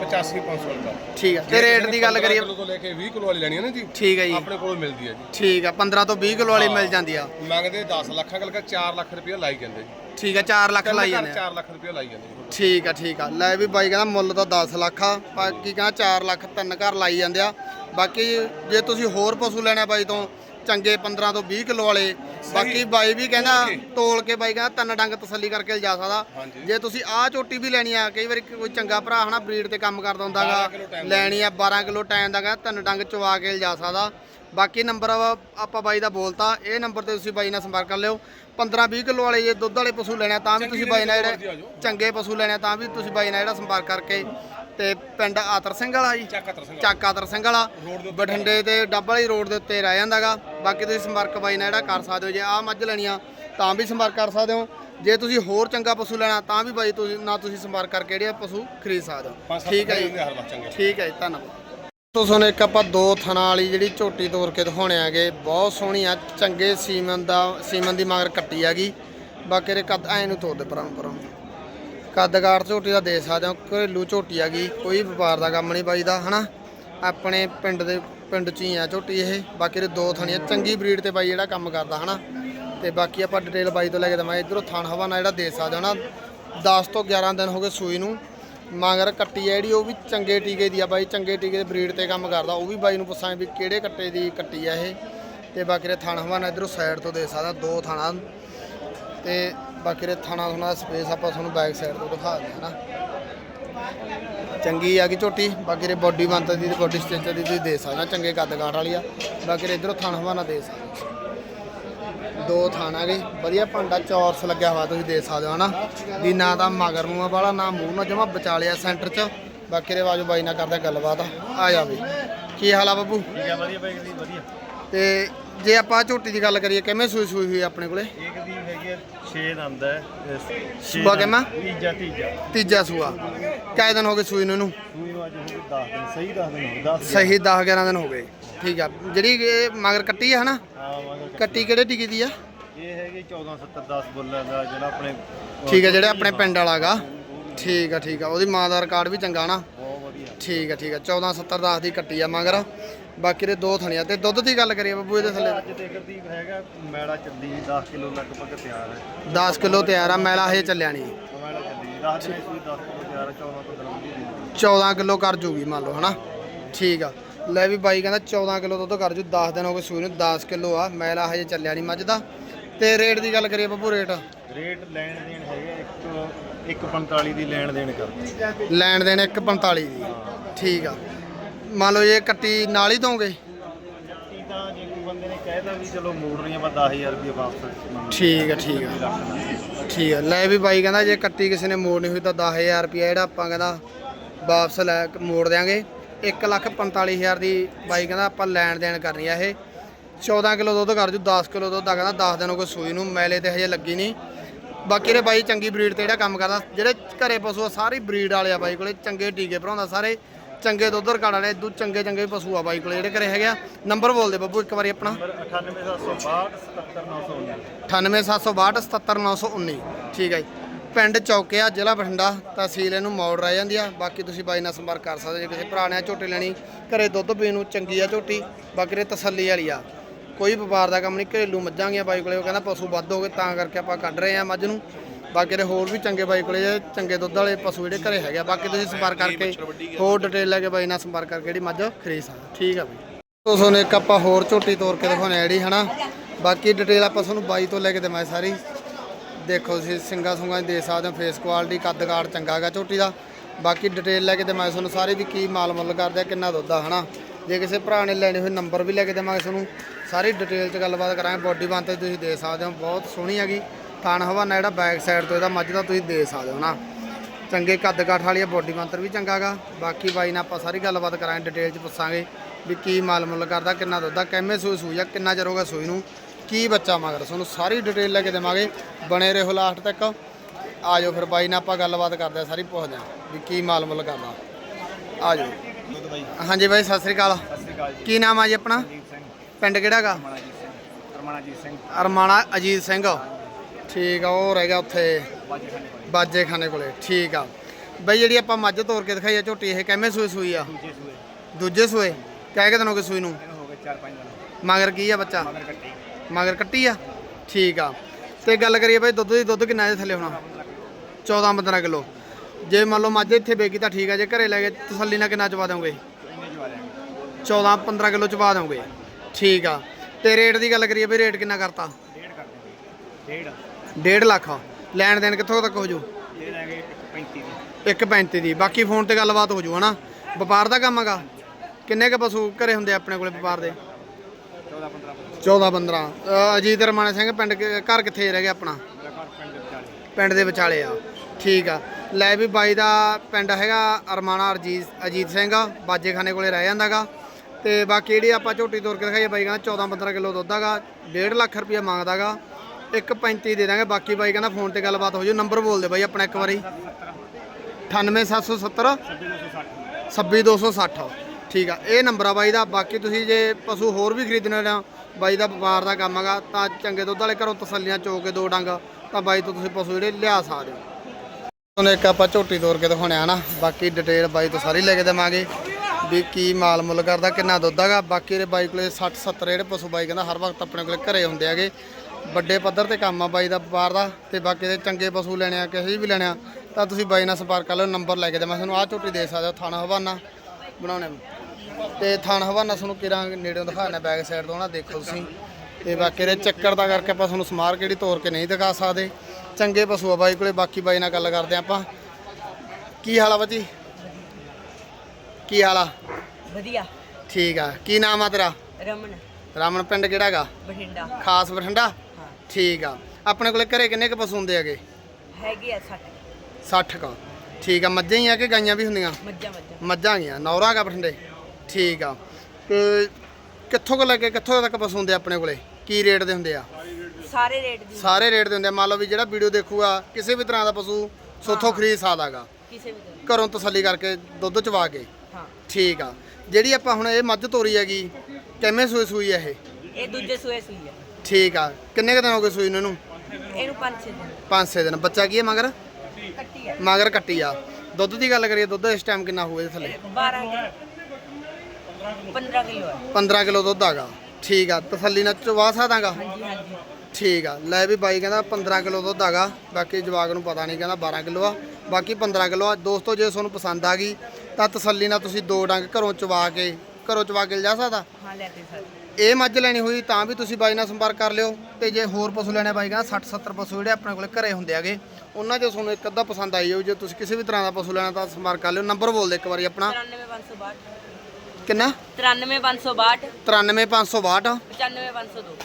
85539 ਠੀਕ ਆ। ਤੇ ਰੇਟ ਦੀ ਗੱਲ ਕਰੀਏ ਕਿਲੋ ਤੋਂ ਲੈ ਕੇ 20 ਕਿਲੋ ਵਾਲੀ ਲੈਣੀ ਹੈ ਨਾ ਜੀ ਠੀਕ ਆ ਜੀ। ਆਪਣੇ ਕੋਲ ਮਿਲਦੀ ਹੈ ਜੀ। ਠੀਕ ਆ 15 ਤੋਂ 20 ਕਿਲੋ ਵਾਲੀ ਮਿਲ ਜਾਂਦੀ ਆ। ਮੰਗਦੇ 10 ਲੱਖ ਅਗਲ ਕਾ 4 ਲੱਖ ਰੁਪਏ ਲਾਈ ਜਾਂਦੇ ਜੀ। ਠੀਕ ਆ 4 ਲੱਖ ਲਾਈ ਜਾਂਦੇ ਆ। 4 ਲੱਖ ਰੁਪਏ ਲਾਈ ਜਾਂਦੇ ਜੀ। ਠੀਕ ਆ ਠੀਕ ਆ। ਲੈ ਵੀ ਬਾਈ ਕਹਿੰਦਾ ਮੁੱਲ ਤਾਂ 10 ਲੱਖ ਆ ਬਾਕੀ ਕਹਿੰਦਾ 4 ਲੱਖ ਤਿੰਨ ਘਰ ਲਾਈ ਜਾਂਦੇ ਆ। ਬਾਕੀ ਜੇ ਤੁਸੀਂ ਹੋਰ ਪਸ਼ੂ ਲੈਣਾ ਬਾਈ ਤੋਂ ਚੰਗੇ 15 ਤੋਂ 20 ਕਿਲੋ ਵਾਲੇ। ਬਾਕੀ ਬਾਈ ਵੀ ਕਹਿੰਦਾ ਤੋਲ ਕੇ ਬਾਈ ਕਹਿੰਦਾ ਤਿੰਨ ਡੰਗ ਤਸੱਲੀ ਕਰਕੇ ਲਿਜਾ ਸਕਦਾ। ਜੇ ਤੁਸੀਂ ਆਹ ਝੋਟੀ ਵੀ ਲੈਣੀ ਆ ਕਈ ਵਾਰੀ ਕੋਈ ਚੰਗਾ ਭਰਾ ਹਨਾ ਬਰੀਡ ਤੇ ਕੰਮ ਕਰਦਾ 12 ਕਿਲੋ ਹੁੰਦਾਗਾ ਲੈਣੀ ਆ 12 ਕਿਲੋ ਟਾਈਮ ਦਾ ਕਹਿੰਦਾ ਤਿੰਨ ਡੰਗ ਚਵਾ ਕੇ ਲਿਜਾ ਸਕਦਾ। ਬਾਕੀ ਨੰਬਰ ਆਪਾਂ ਬਾਈ ਦਾ ਬੋਲਤਾ ਇਹ ਨੰਬਰ ਤੇ ਤੁਸੀਂ ਬਾਈ ਨਾਲ ਸੰਪਰਕ ਕਰ ਲਿਓ। 15 20 ਕਿਲੋ ਵਾਲੇ ਜੇ ਦੁੱਧ ਵਾਲੇ ਪਸ਼ੂ ਲੈਣੇ ਤਾਂ ਵੀ ਤੁਸੀਂ ਬਾਈ ਨਾਲ ਜਿਹੜੇ ਚੰਗੇ ਪਸ਼ੂ ਲੈਣੇ ਤਾਂ ਵੀ ਤੁਸੀਂ ਬਾਈ ਨਾਲ ਜਿਹੜਾ ਸੰਪਰਕ ਕਰਕੇ ਤੇ ਪਿੰਡ ਆਤਰ ਸਿੰਘ ਵਾਲਾ ਜੀ। ਚੱਕ ਆਤਰ ਸਿੰਘ ਵਾਲਾ। ਬਠਿੰਡੇ ਤੇ ਡੱਬ ਵਾਲੀ ਰੋਡ ਦੇ ਉੱਤੇ ਰਹਿ ਜਾਂਦਾਗਾ। ਬਾਕੀ ਤੁਸੀਂ ਸੰਪਰਕ ਬਾਈ ਨਾਲ ਜਿਹੜਾ ਕਰ ਸਕਦੇ ਹੋ ਜੇ ਆਹ ਮੱਝ ਲੈਣੀ ਆ ਤਾਂ ਵੀ ਸੰਪਰਕ ਕਰ ਸਕਦੇ ਹੋ। ਜੇ ਤੁਸੀਂ ਹੋਰ ਚੰਗਾ ਪਸ਼ੂ ਲੈਣਾ ਤਾਂ ਵੀ ਬਾਈ ਤੁਸੀਂ ਨਾ ਤੁਸੀਂ ਸੰਪਰਕ ਕਰਕੇ ਜਿਹੜੇ ਪਸ਼ੂ ਖਰੀਦ ਸਕਦੇ ਹੋ। ਠੀਕ ਹੈ ਜੀ। ਠੀਕ ਹੈ ਜੀ ਧੰਨਵਾਦ। ਤੋਂ ਤੁਹਾਨੂੰ ਇੱਕ ਆਪਾਂ ਦੋ ਥਣਾ ਵਾਲੀ ਜਿਹੜੀ ਝੋਟੀ ਤੋਰ ਕੇ ਦਿਖਾਉਣੇ ਆਗੇ। ਬਹੁਤ ਸੋਹਣੀ ਆ ਚੰਗੇ ਸੀਮਨ ਦਾ ਸੀਮਨ ਦੀ ਮਗਰ ਕੱਟੀ ਹੈਗੀ। ਬਾਕੀ ਦੇ ਕੱਦ ਐ ਨੂੰ ਤੋੜ ਦੇ ਪਰਾਂ ਪਰਾਂ ਨੂੰ। ਕੱਦਗਾੜ ਝੋਟੀ ਦਾ ਦੇ ਸਕਦੇ ਹੋ, ਘਰੇਲੂ ਝੋਟੀ ਹੈਗੀ ਕੋਈ ਵਪਾਰ ਦਾ ਕੰਮ ਨਹੀਂ ਬਾਈ ਦਾ, ਹਨਾ? ਆਪਣੇ ਪਿੰਡ ਦੇ, ਪਿੰਡ ਚ ਹੀ ਆ ਝੋਟੀ ਇਹ, ਬਾਕੀ ਦੇ ਦੋ ਥਣੀਆਂ, ਚੰਗੀ ਬਰੀਡ ਤੇ ਬਾਈ ਜਿਹੜਾ ਕੰਮ ਕਰਦਾ, ਹਨਾ? ਤੇ ਬਾਕੀ ਆਪਾਂ ਡਿਟੇਲ ਬਾਈ ਤੋਂ ਲੈ ਕੇ ਦਵਾਂ ਇਧਰੋਂ ਥਣ ਹਵਾਨਾ ਜਿਹੜਾ ਦੇ ਸਕਦੇ ਹੋ ਨਾ 10 ਤੋਂ 11 ਦਿਨ ਹੋ ਗਏ ਸੂਈ ਨੂੰ, ਮਗਰ ਕੱਟੀ ਹੈ ਜਿਹੜੀ, ਉਹ ਵੀ ਚੰਗੇ ਟੀਕੇ ਦੀ ਆ ਬਾਈ, ਚੰਗੇ ਟੀਕੇ ਦੇ ਬਰੀਡ ਤੇ ਕੰਮ ਕਰਦਾ, ਉਹ ਵੀ ਬਾਈ ਨੂੰ ਪੁੱਛਾਂ ਵੀ ਕਿਹੜੇ ਕੱਟੇ ਦੀ ਕੱਟੀ ਆ ਇਹ। ਤੇ ਬਾਕੀ ਦੇ ਥਣ ਹਵਾਨਾ ਇਧਰੋਂ ਸਾਈਡ ਤੋਂ ਦੇ ਸਕਦਾ, ਦੋ ਥਣਾ। ਤੇ ਬਾਕੀ ਦੇ ਥਣਾ ਥਣਾ ਸਪੇਸ ਆਪਾਂ ਤੁਹਾਨੂੰ ਬੈਕ ਸਾਈਡ ਤੋਂ ਦਿਖਾ ਦਿੰਦੇ ਹਾਂ ਨਾ। ਚੰਗੀ ਆ ਗਈ ਝੋਟੀ ਬਾਕੀ ਦੇ ਬੋਡੀ ਬੰਤ ਦੀ ਤੇ ਬੋਡੀ ਸਟ੍ਰਕਚਰ ਦੀ ਤੁਸੀਂ ਦੇ ਸਕਦੇ ਚੰਗੇ ਕੱਦ ਕਾਠ ਵਾਲੀ ਆ। ਬਾਕੀ ਦੇ ਇਧਰੋਂ ਥਣ ਹਵਾਨਾ ਦੇ ਸਕਦੇ। ਦੋ ਥਾਣ ਗਏ ਵਧੀਆ ਭਾਂਡਾ ਚੌਰਸ ਲੱਗਿਆ ਹੋਇਆ ਤੁਸੀਂ ਦੇ ਸਕਦੇ ਹੋ ਹਨਾ। ਵੀ ਨਾ ਤਾਂ ਮਗਰ ਨੂੰ ਆ ਵਾਲਾ ਨਾ ਮੂੰਹ ਨਾਲ ਜਮਾ ਵਿਚਾਲਿਆ ਸੈਂਟਰ 'ਚ। ਬਾਕੀ ਦੇ ਬਾਜੂ ਬਾਈ ਨਾਲ ਕਰਦਾ ਗੱਲਬਾਤ। ਆ ਜਾ ਬਈ। ਕੀ ਹਾਲ ਆ ਬੱਬੂ? ਠੀਕ ਵਧੀਆ ਬਾਈ ਜੀ ਵਧੀਆ। ਤੇ ਜੇ ਆਪਾਂ ਝੋਟੀ ਦੀ ਗੱਲ ਕਰੀਏ ਕਿਵੇਂ ਸੂਈ ਸੂਈ ਹੋਈ ਆਪਣੇ ਕੋਲੇ? ਇੱਕ ਦੀ 6 ਦੰਦ ਹੈ ਸੂਆ ਕਿੰਨਾ? ਤੀਜਾ ਤੀਜਾ। ਤੀਜਾ ਸੂਆ। ਕਾਇ ਦਿਨ ਹੋ ਗਏ ਸੂਈ ਨੂੰ ਇਹਨੂੰ? ਸੂਈ ਨੂੰ ਅੱਜ ਹੋ ਗਏ 10 ਦਿਨ ਸਹੀ 10 ਦਿਨ ਹੋ ਗਏ 10 ਸਹੀ 10 11 ਦਿਨ ਹੋ ਗਏ। ਠੀਕ ਆ। ਜਿਹੜੀ ਇਹ ਮਗਰ ਕੱਟੀ ਹਨਾ? ਹਾਂ ਮਗਰ ਕੱਟੀ ਕਿਹੜੇ ਟਿਕੀ ਦੀ ਆ? ਇਹ ਹੈਗੀ 1470 10 ਬੁੱਲਾਂ ਦਾ ਜਿਹੜਾ ਆਪਣੇ ਠੀਕ ਆ ਜਿਹੜੇ ਆਪਣੇ ਪਿੰਡ ਵਾਲਾਗਾ ਠੀਕ ਆ ਠੀਕ ਆ। ਉਹਦੀ ਮਾਂ ਦਾ ਰਿਕਾਰਡ ਵੀ ਚੰਗਾ ਨਾ ਬਹੁਤ ਵਧੀਆ। ਠੀਕ ਆ ਠੀਕ ਆ। 14 70 10 ਦੀ ਕੱਟੀ ਆ ਮਗਰ। ਬਾਕੀ ਦੇ ਦੋ ਥਣੀਆਂ ਤੇ ਦੁੱਧ ਦੀ ਗੱਲ ਕਰੀਏ ਬੱਬੂ ਇਹਦੇ ਥੱਲੇ। ਅੱਜ ਦੇ ਕਰਦੀ ਹੈਗਾ ਮੈਲਾ ਚੱਲੀ 10 ਕਿਲੋ ਲਗਭਗ ਤਿਆਰ ਹੈ। 10 ਕਿਲੋ ਤਿਆਰ ਆ ਮੈਲਾ ਹਜੇ ਚੱਲਿਆ ਨਹੀਂ। ਮੈਲਾ ਚੱਲੀ 10 ਦਿਨ ਸੂਈ 10 ਕਿਲੋ ਤਿਆਰ ਹੈ 14 ਤੋਂ ਦਰਮ ਦੀ 14 ਕਿਲੋ ਕਰ ਜੂਗੀ ਮੰਨ ਲਓ ਹਨਾ? ਠੀਕ ਆ। ਲੈ ਵੀ ਬਾਈ ਕਹਿੰਦਾ 14 ਕਿਲੋ ਦੁੱਧ ਕਰ ਜੂ 10 ਦਿਨ ਹੋ ਗਏ ਸੂਈ ਨੂੰ 10 ਕਿਲੋ ਆ ਮੈਲਾ ਹਜੇ ਚੱਲਿਆ ਨਹੀਂ ਮੱਝ ਦਾ। ਤੇ ਰੇਟ ਦੀ ਗੱਲ ਕਰੀਏ ਬੱਬੂ ਰੇਟ? ਰੇਟ ਲੈਣ ਦੇਣ ਹੈਗਾ 1 145 ਦੀ ਲੈਣ ਦੇਣ ਕਰਦੇ ਲੈਣ ਦੇਣ 145 ਦੀ। ਠੀਕ ਆ। ਮੰਨ ਲਓ ਇਹ ਕੱਟੀ ਨਾਲ ਹੀ ਦੋਗੇ? ਕੀ ਤਾਂ ਜੇ ਕੋਈ ਬੰਦੇ ਨੇ ਕਹਿਦਾ ਵੀ ਚਲੋ ਮੋੜ ਰਹੀ ਆਪਾਂ 10000 ਰੁਪਏ ਵਾਪਸ ਠੀਕ ਆ ਠੀਕ ਆ। ਠੀਕ ਆ। ਲੈ ਵੀ ਬਾਈ ਕਹਿੰਦਾ ਜੇ ਕੱਟੀ ਕਿਸੇ ਨੇ ਮੋੜਨੀ ਹੋਈ ਤਾਂ 10000 ਰੁਪਿਆ ਜਿਹੜਾ ਆਪਾਂ ਕਹਿੰਦਾ ਵਾਪਸ ਲੈ ਮੋੜ ਦਿਆਂਗੇ। 145000 ਦੀ ਬਾਈ ਕਹਿੰਦਾ ਆਪਾਂ ਲੈਣ ਦੇਣ ਕਰਨੀ ਆ ਇਹ। 14 ਕਿਲੋ ਦੁੱਧ ਕਰ ਜੂ 10 ਕਿਲੋ ਦੁੱਧ ਦਾ ਕਹਿੰਦਾ 10 ਦਿਨ ਹੋ ਗਏ ਸੂਈ ਨੂੰ ਮੈਲੇ ਤੇ ਹਜੇ ਲੱਗੀ ਨਹੀਂ। ਬਾਕੀ ਦੇ ਬਾਈ ਚੰਗੀ ਬਰੀਡ ਤੇ ਜਿਹੜਾ ਕੰਮ ਕਰਦਾ ਜਿਹੜੇ ਘਰੇ ਪਸ਼ੂ ਆ ਸਾਰੇ ਬਰੀਡ ਵਾਲੇ ਆ ਬਾਈ ਕੋਲੇ ਚੰਗੇ ਟੀਕੇ ਭਰਾਉਂਦਾ ਸਾਰੇ। ਚੰਗੇ ਦੁੱਧ ਰਿਕਾਰਡ ਵਾਲੇ ਇਦੂ ਚੰਗੇ ਚੰਗੇ ਪਸ਼ੂ ਆ ਬਾਈ ਕੋਲੇ, ਜਿਹੜੇ ਘਰੇ ਹੈਗੇ ਆ। ਨੰਬਰ ਬੋਲ ਦੇ ਬੱਬੂ, ਇੱਕ ਵਾਰੀ ਆਪਣਾ। ਨੰਬਰ 98762 98762 77919 ਠੀਕ ਹੈ ਜੀ। ਪਿੰਡ ਚੌਕਿਆ ਜ਼ਿਲ੍ਹਾ ਬਠਿੰਡਾ, ਤਹਿਸੀਲ ਇਹਨੂੰ ਮੌੜ ਰਹਿ ਜਾਂਦੀ ਆ। ਬਾਕੀ ਤੁਸੀਂ ਬਾਈ ਨਾਲ ਸੰਪਰਕ ਕਰ ਸਕਦੇ ਜੇ ਕਿਸੇ ਭਰਾ ਨੇ ਝੋਟੀ ਲੈਣੀ, ਘਰੇ ਦੁੱਧ ਪੀਣ ਨੂੰ ਚੰਗੀ ਆ ਝੋਟੀ, ਬਾਕੀ ਦੇ ਤਸੱਲੀ ਵਾਲੀ ਆ। ਕੋਈ ਵਪਾਰ ਦਾ ਕੰਮ ਨਹੀਂ, ਘਰੇਲੂ ਮੱਝਾਂ ਗੀਆਂ ਬਾਈ ਕੋਲੇ, ਉਹ ਕਹਿੰਦਾ ਪਸ਼ੂ ਵੱਧ ਹੋ ਗਏ, ਤਾਂ ਕਰਕੇ ਆਪਾਂ ਕੱਢ ਰਹੇ ਆ ਮੱਝ ਨੂੰ। ਬਾਕੀ ਦੇ ਹੋਰ ਵੀ ਚੰਗੇ ਬਾਈ ਕੋਲੇ ਜੇ ਚੰਗੇ ਦੁੱਧ ਵਾਲੇ ਪਸ਼ੂ ਜਿਹੜੇ ਘਰੇ ਹੈਗੇ ਆ। ਬਾਕੀ ਤੁਸੀਂ ਸੰਪਰਕ ਕਰਕੇ ਹੋਰ ਡਿਟੇਲ ਲੈ ਕੇ ਬਾਈ ਨਾਲ ਸੰਪਰਕ ਕਰਕੇ ਜਿਹੜੀ ਮੱਝ ਖਰੀਦ ਸਕਦੇ ਠੀਕ ਆ ਬਾਈ। ਤੋਂ ਤੁਹਾਨੂੰ ਇੱਕ ਆਪਾਂ ਹੋਰ ਝੋਟੀ ਤੋਰ ਕੇ ਦਿਖਾਉਣੇ ਜਿਹੜੀ ਹਨਾ? ਬਾਕੀ ਡਿਟੇਲ ਆਪਾਂ ਤੁਹਾਨੂੰ ਬਾਈ ਤੋਂ ਲੈ ਕੇ ਦੇਵਾਂ ਸਾਰੀ। ਦੇਖੋ ਤੁਸੀਂ ਸਿੰਗਾ ਸੁੰਗਾ ਦੇ ਸਕਦੇ ਹੋ ਫੇਸ ਕੁਆਲਿਟੀ ਕੱਦ ਕਾਠ ਚੰਗਾ ਹੈਗਾ ਝੋਟੀ ਦਾ। ਬਾਕੀ ਡਿਟੇਲ ਲੈ ਕੇ ਦੇਵਾਂ ਤੁਹਾਨੂੰ ਸਾਰੇ ਵੀ ਕੀ ਮਾਲ ਮੁੱਲ ਕਰਦੇ ਆ ਕਿੰਨਾ ਦੁੱਧ ਆ ਹਨਾ? ਜੇ ਕਿਸੇ ਭਰਾ ਨੇ ਲੈਣੇ ਹੋਏ ਨੰਬਰ ਵੀ ਲੈ ਕੇ ਦੇਵਾਂਗੇ ਤੁਹਾਨੂੰ। ਸਾਰੀ ਡਿਟੇਲ 'ਚ ਗੱਲਬਾਤ ਕਰਾਂਗੇ ਬੋਡੀ ਬੰਤ ਤੇ ਤੁਸੀਂ ਦੇ ਸਕਦੇ ਹੋ ਬਹੁਤ ਸੋਹਣੀ ਹੈਗੀ। ਥਾਣ ਹਵਾਨਾ ਜਿਹੜਾ ਬੈਕ ਸਾਈਡ ਤੋਂ ਇਹਦਾ ਮੱਝ ਦਾ ਤੁਸੀਂ ਦੇ ਸਕਦੇ ਹੋ ਨਾ। ਚੰਗੇ ਕੱਦ ਕਾਠ ਵਾਲੀ ਬੋਡੀ ਮੰਤਰ ਵੀ ਚੰਗਾਗਾ ਬਾਕੀ ਬਾਈ ਨਾਲ ਆਪਾਂ ਸਾਰੀ ਗੱਲਬਾਤ ਕਰਾਂਗੇ ਡਿਟੇਲ 'ਚ ਪੁੱਛਾਂਗੇ ਵੀ ਕੀ ਮਾਲ ਮੁੱਲ ਕਰਦਾ ਕਿੰਨਾ ਦੁੱਧ ਆ ਕਿਵੇਂ ਸੂਈ ਸੂਈ ਆ ਕਿੰਨਾ ਚਿਰ ਹੋ ਗਿਆ ਸੂਈ ਨੂੰ ਕੀ ਬੱਚਾ ਮਗਰ। ਤੁਹਾਨੂੰ ਸਾਰੀ ਡਿਟੇਲ ਲੈ ਕੇ ਦੇਵਾਂਗੇ ਬਣੇ ਰਹੋ ਲਾਸਟ ਤੱਕ। ਆ ਜਾਓ ਫਿਰ ਬਾਈ ਨਾਲ ਆਪਾਂ ਗੱਲਬਾਤ ਕਰਦੇ ਆ ਸਾਰੀ ਪੁੱਛਦੇ ਆ ਵੀ ਕੀ ਮਾਲ ਮੁੱਲ ਕਰਦਾ। ਆ ਜਾਓ ਹਾਂਜੀ ਬਾਈ ਸਤਿ ਸ੍ਰੀ ਅਕਾਲ। ਕੀ ਨਾਮ ਆ ਜੀ ਆਪਣਾ? ਪਿੰਡ ਕਿਹੜਾਗਾ ਸਿੰਘ। ਰਮਣਾਜੀਤ ਸਿੰਘ। ਅਰਮਾਣਾ ਅਜੀਤ ਸਿੰਘ। ਠੀਕ ਆ ਉਹ ਰਹਿ ਗਿਆ ਉੱਥੇ ਬਾਜੀ ਖਾਨੇ ਕੋਲੇ ਠੀਕ ਆ। ਬਈ ਜਿਹੜੀ ਆਪਾਂ ਮੱਝ ਤੋਰ ਕੇ ਦਿਖਾਈ ਆ ਝੋਟੀ ਇਹ ਕਿਵੇਂ ਸੂਈ ਸੂਈ ਆ? ਦੂਜੇ ਸੂਏ। ਦੂਜੇ ਸੂਏ? ਕਹਿ ਕੇ ਤੈਨੂੰ ਕਿ ਸੂਈ ਨੂੰ? ਇਹਨੂੰ ਹੋ ਗਏ 4-5 ਦਿਨ। ਮਗਰ ਕੀ ਆ ਬੱਚਾ? ਮਗਰ ਕੱਟੀ। ਮਗਰ ਕੱਟੀ ਆ? ਠੀਕ ਆ। ਤੇ ਗੱਲ ਕਰੀਏ ਬਈ ਦੁੱਧ ਦੀ ਦੁੱਧ ਕਿੰਨਾ ਇਹਦੇ ਥੱਲੇ ਹੋਣਾ? 14 15 ਕਿਲੋ। ਜੇ ਮੰਨ ਲਓ ਮੱਝ ਇੱਥੇ ਵੇਗੀ ਤਾਂ ਠੀਕ ਆ ਜੇ ਘਰੇ ਲੈ ਕੇ ਤਸੱਲੀ ਨਾਲ ਕਿੰਨਾ ਚਵਾ ਦੋਗੇ ਇੰਨੇ ਜਵਾ ਲੈਣਗੇ 14 15 ਕਿਲੋ ਚਵਾ ਦੋਗੇ ਠੀਕ ਆ। ਤੇ ਰੇਟ ਦੀ ਗੱਲ ਕਰੀਏ ਬਈ ਰੇਟ ਕਿੰਨਾ ਕਰਤਾ? ਡੇਢ ਕਰ ਦੇਣਗੇ ਡੇਢ। 1.5 ਲੱਖ ਲੈਣ ਦੇਣ ਕਿੱਥੋਂ ਤੱਕ ਹੋ ਜੂ? ਦੇ ਦਾਂਗੇ 35 ਦੀ। 1.35 ਦੀ। ਬਾਕੀ ਫੋਨ ਤੇ ਗੱਲਬਾਤ ਹੋ ਜੂ ਹਨਾ? ਵਪਾਰ ਦਾ ਕੰਮ ਹੈਗਾ? ਕਿੰਨੇ ਕ ਪਸ਼ੂ ਘਰੇ ਹੁੰਦੇ ਆਪਣੇ ਕੋਲੇ ਵਪਾਰ ਦੇ? 14 15 14 15 ਅ, ਅਜੀਤ ਰਮਾਣਾ ਸਿੰਘ ਪਿੰਡ ਕਿ- ਘਰ ਕਿੱਥੇ ਰਹਿ ਗਿਆ ਆਪਣਾ? ਮੇਰਾ ਘਰ ਪਿੰਡ ਵਿਚਾਲੇ। ਪਿੰਡ ਦੇ ਵਿਚਾਲੇ ਆ। ਠੀਕ ਆ। ਲੈ ਵੀ ਬਾਈ ਦਾ ਪਿੰਡ ਹੈਗਾ ਅਰਮਾਣਾ ਅਰਜੀਤ ਅਜੀਤ ਸਿੰਘ ਬਾਜੇਖਾਨੇ ਕੋਲੇ ਰਹਿ ਜਾਂਦਾਗਾ ਤੇ ਬਾਕੀ ਜਿਹੜੀ ਆਪਾਂ ਝੋਟੀ ਤੋਰ ਕੇ ਦਿਖਾਈ ਆ, ਬਾਈ ਕਹਿੰਦਾ 14 15 ਕਿਲੋ ਦੁੱਧ ਹੈਗਾ। 1.5 ਲੱਖ ਰੁਪਇਆ ਮੰਗਦਾਗਾ 1.35 ਦੇ ਦਾਂਗੇ, ਬਾਕੀ ਬਾਈ ਕਹਿੰਦਾ ਫੋਨ ਤੇ ਗੱਲਬਾਤ ਹੋ ਜੂ, ਨੰਬਰ ਬੋਲ ਦੇ ਬਾਈ ਆਪਣਾ ਇੱਕ ਵਾਰੀ। 98770 260 26260 ਠੀਕ ਆ, ਇਹ ਨੰਬਰ ਆ ਬਾਈ ਦਾ, ਬਾਕੀ ਤੁਸੀਂ ਜੇ ਪਸ਼ੂ ਹੋਰ ਵੀ ਖਰੀਦਣਾ ਆ ਬਾਈ ਦਾ ਵਪਾਰ ਦਾ ਕੰਮ ਹੈਗਾ, ਤਾਂ ਚੰਗੇ ਦੁੱਧ ਵਾਲੇ ਘਰੋਂ ਤਸੱਲੀਆਂ ਚੋ ਕੇ ਦੋ ਡੰਗ, ਤਾਂ ਬਾਈ ਤੋਂ ਤੁਸੀਂ ਪਸ਼ੂ ਜਿਹੜੇ ਲਿਆ ਸਕਦੇ ਹੋ। ਤੁਹਾਨੂੰ ਇੱਕ ਆਪਾਂ ਝੋਟੀ ਤੋਰ ਕੇ ਦਿਖਾਉਣਿਆ ਨਾ, ਬਾਕੀ ਡਿਟੇਲ ਬਾਈ ਤੋਂ ਸਾਰੀ ਲੈ ਕੇ ਦੇਵਾਂਗੇ, ਵੀ ਕੀ ਮਾਲ ਮੁੱਲ ਕਰਦਾ, ਕਿੰਨਾ ਦੁੱਧ ਹੈਗਾ, ਬਾਕੀ ਦੇ ਬਾਈ ਕੋਲੇ 60 70 ਜਿਹੜੇ ਪਸ਼ੂ ਬਾਈ ਕਹਿੰਦਾ ਹਰ ਵਕਤ ਆਪਣੇ ਕੋਲੇ ਘਰੇ ਹੁੰਦੇ ਹੈਗੇ। ਵੱਡੇ ਪੱਧਰ ਤੇ ਕੰਮ ਆ ਬਾਈ ਦਾ ਵਪਾਰ ਦਾ ਤੇ ਬਾਕੀ ਦੇ ਚੰਗੇ ਪਸ਼ੂ ਲੈਣੇ ਆ ਕਿਸੇ ਵੀ ਲੈਣੇ ਆ ਤਾਂ ਤੁਸੀਂ ਬਾਈ ਨਾਲ ਸੰਪਰਕ ਕਰ ਲਓ ਨੰਬਰ ਲੈ ਕੇ ਦੇਵਾਂ ਤੁਹਾਨੂੰ ਆਹ ਝੋਟੀ ਦੇ ਸਕਦੇ ਥਾਣਾ ਹਵਾਨਾ ਬਣਾਉਣੇ ਤੇ ਥਾਣਾ ਹਵਾਨਾ ਤੁਹਾਨੂੰ ਕਿਰਾਂ ਨੇੜਿਓਂ ਦਿਖਾਣਾ ਬੈਕ ਸਾਈਡ ਤੋਂ ਨਾ ਦੇਖੋ ਤੁਸੀਂ। ਤੇ ਬਾਕੀ ਦੇ ਚੱਕਰ ਦਾ ਕਰਕੇ ਆਪਾਂ ਤੁਹਾਨੂੰ ਸਮਾਰ ਕਿਹੜੀ ਤੋਰ ਕੇ ਨਹੀਂ ਦਿਖਾ ਸਕਦੇ। ਚੰਗੇ ਪਸ਼ੂ ਆ ਬਾਈ ਕੋਲੇ ਬਾਕੀ ਬਾਈ ਨਾਲ ਗੱਲ ਕਰਦੇ ਆਪਾਂ। ਕੀ ਹਾਲ ਆ ਬਾਜੀ? ਕੀ ਹਾਲ ਆ? ਵਧੀਆ। ਠੀਕ ਆ। ਕੀ ਨਾਮ ਆ ਤੇਰਾ? ਰਮਨ। ਰਾਮਨ ਪਿੰਡ ਕਿਹੜਾ ਹੈਗਾ? ਬਠਿੰਡਾ। ਖਾਸ ਬਠਿੰਡਾ? ਠੀਕ ਆ। ਆਪਣੇ ਕੋਲੇ ਘਰੇ ਕਿੰਨੇ ਕ ਪਸ਼ੂ ਹੁੰਦੇ ਹੈਗੇ? ਹੈਗੀ ਆ ਸੱਟ 60 ਕ। ਠੀਕ ਆ ਮੱਝਾਂ ਹੀ ਆ ਕਿ ਗਾਈਆਂ ਵੀ ਹੁੰਦੀਆਂ? ਮੱਝਾਂ ਮੱਝਾਂ। ਮੱਝਾਂ ਗੀਆਂ ਨੌਰਾ ਗਾ ਬਠਿੰਡੇ? ਠੀਕ ਆ। ਤੇ ਕਿੱਥੋਂ ਕੋ ਲੈ ਕੇ ਕਿੱਥੋਂ ਤੱਕ ਪਸ਼ੂ ਹੁੰਦੇ ਆਪਣੇ ਕੋਲੇ? ਕੀ ਰੇਟ ਦੇ ਹੁੰਦੇ ਆ? ਸਾਰੇ ਰੇਟ ਦੀ। ਸਾਰੇ ਰੇਟ ਦੇ ਹੁੰਦੇ ਆ। ਮੰਨ ਲਓ ਵੀ ਜਿਹੜਾ ਵੀਡੀਓ ਦੇਖੂਗਾ ਕਿਸੇ ਵੀ ਤਰ੍ਹਾਂ ਦਾ ਪਸ਼ੂ ਸੋਥੋਂ ਖਰੀਦ ਸਕਦਾਗਾ ਕਿਸੇ ਵੀ ਘਰੋਂ ਤਸੱਲੀ ਕਰਕੇ ਦੁੱਧ ਚਵਾ ਕੇ। ਹਾਂ। ਠੀਕ ਆ। ਜਿਹੜੀ ਆਪਾਂ ਹੁਣ ਇਹ ਮੱਝ ਤੋਰੀ ਹੈਗੀ ਕਿਵੇਂ ਸੂਈ ਸੂਈ ਆ ਇਹ? ਇਹ ਦੂਜੇ ਸੂਏ ਸੂਈ ਆ। ਠੀਕ ਆ। ਕਿੰਨੇ ਕੁ ਦਿਨ ਹੋ ਗਏ ਸੂਈ ਨੂੰ ਇਹਨੂੰ? ਇਹਨੂੰ ਪੰਜ ਛੇ ਦਿਨ। 5-6 ਦਿਨ। ਬੱਚਾ ਕੀ ਹੈ ਮਗਰ? ਕੱਟੀ ਆ। ਮਗਰ ਕੱਟੀ ਆ। ਦੁੱਧ ਦੀ ਗੱਲ ਕਰੀਏ ਦੁੱਧ ਇਸ ਟਾਈਮ ਕਿੰਨਾ ਹੋਵੇ ਥੱਲੇ? 12 ਕਿਲੋ। 15 ਕਿਲੋ ਆ। 15 ਕਿਲੋ ਦੁੱਧ ਆਗਾ ਠੀਕ ਆ। ਤਸੱਲੀ ਨਾਲ ਚਵਾ ਸਕਦਾਗਾ ਹਾਂਜੀ ਹਾਂਜੀ। ਠੀਕ ਆ। ਲੈ ਵੀ ਬਾਈ ਕਹਿੰਦਾ 15 ਕਿਲੋ ਦੁੱਧ ਆਗਾ ਬਾਕੀ ਜਵਾਕ ਨੂੰ ਪਤਾ ਨਹੀਂ ਕਹਿੰਦਾ 12 ਕਿਲੋ ਆ। ਬਾਕੀ 15 ਕਿਲੋ ਆ। ਦੋਸਤੋ ਜੇ ਤੁਹਾਨੂੰ ਪਸੰਦ ਆ ਗਈ ਤਾਂ ਤਸੱਲੀ ਨਾਲ ਤੁਸੀਂ ਦੋ ਡੰਗ ਘਰੋਂ ਚਵਾ ਕੇ ਘਰੋਂ ਚਵਾ ਕੇ ਲਿਜਾ ਸਕਦਾ? ਹਾਂ ਲੈ ਤੇ ਸਰ ਇਹ ਮੱਝ ਲੈਣੀ ਹੋਈ ਤਾਂ ਵੀ ਤੁਸੀਂ ਬਾਈ ਨਾਲ ਸੰਪਰਕ ਕਰ ਲਿਓ ਤੇ ਜੇ ਹੋਰ ਪਸ਼ੂ ਲੈਣੇ ਬਾਈ ਕਹਿੰਦਾ 60 70 ਪਸ਼ੂ ਜਿਹੜੇ ਆਪਣੇ ਕੋਲੇ ਘਰੇ ਹੁੰਦੇ ਆਗੇ ਉਹਨਾਂ 'ਚੋਂ ਤੁਹਾਨੂੰ ਇੱਕ ਅੱਧਾ ਪਸੰਦ ਆਈ ਹੋਊ ਜੇ ਤੁਸੀਂ ਕਿਸੇ ਵੀ ਤਰ੍ਹਾਂ ਦਾ ਪਸ਼ੂ ਲੈਣਾ ਤਾਂ ਸੰਪਰਕ ਕਰ ਲਿਓ। ਨੰਬਰ ਬੋਲ ਦੇ ਇੱਕ ਵਾਰੀ ਆਪਣਾ। 93562 ਕਿੰਨਾ? 93562 93562 95502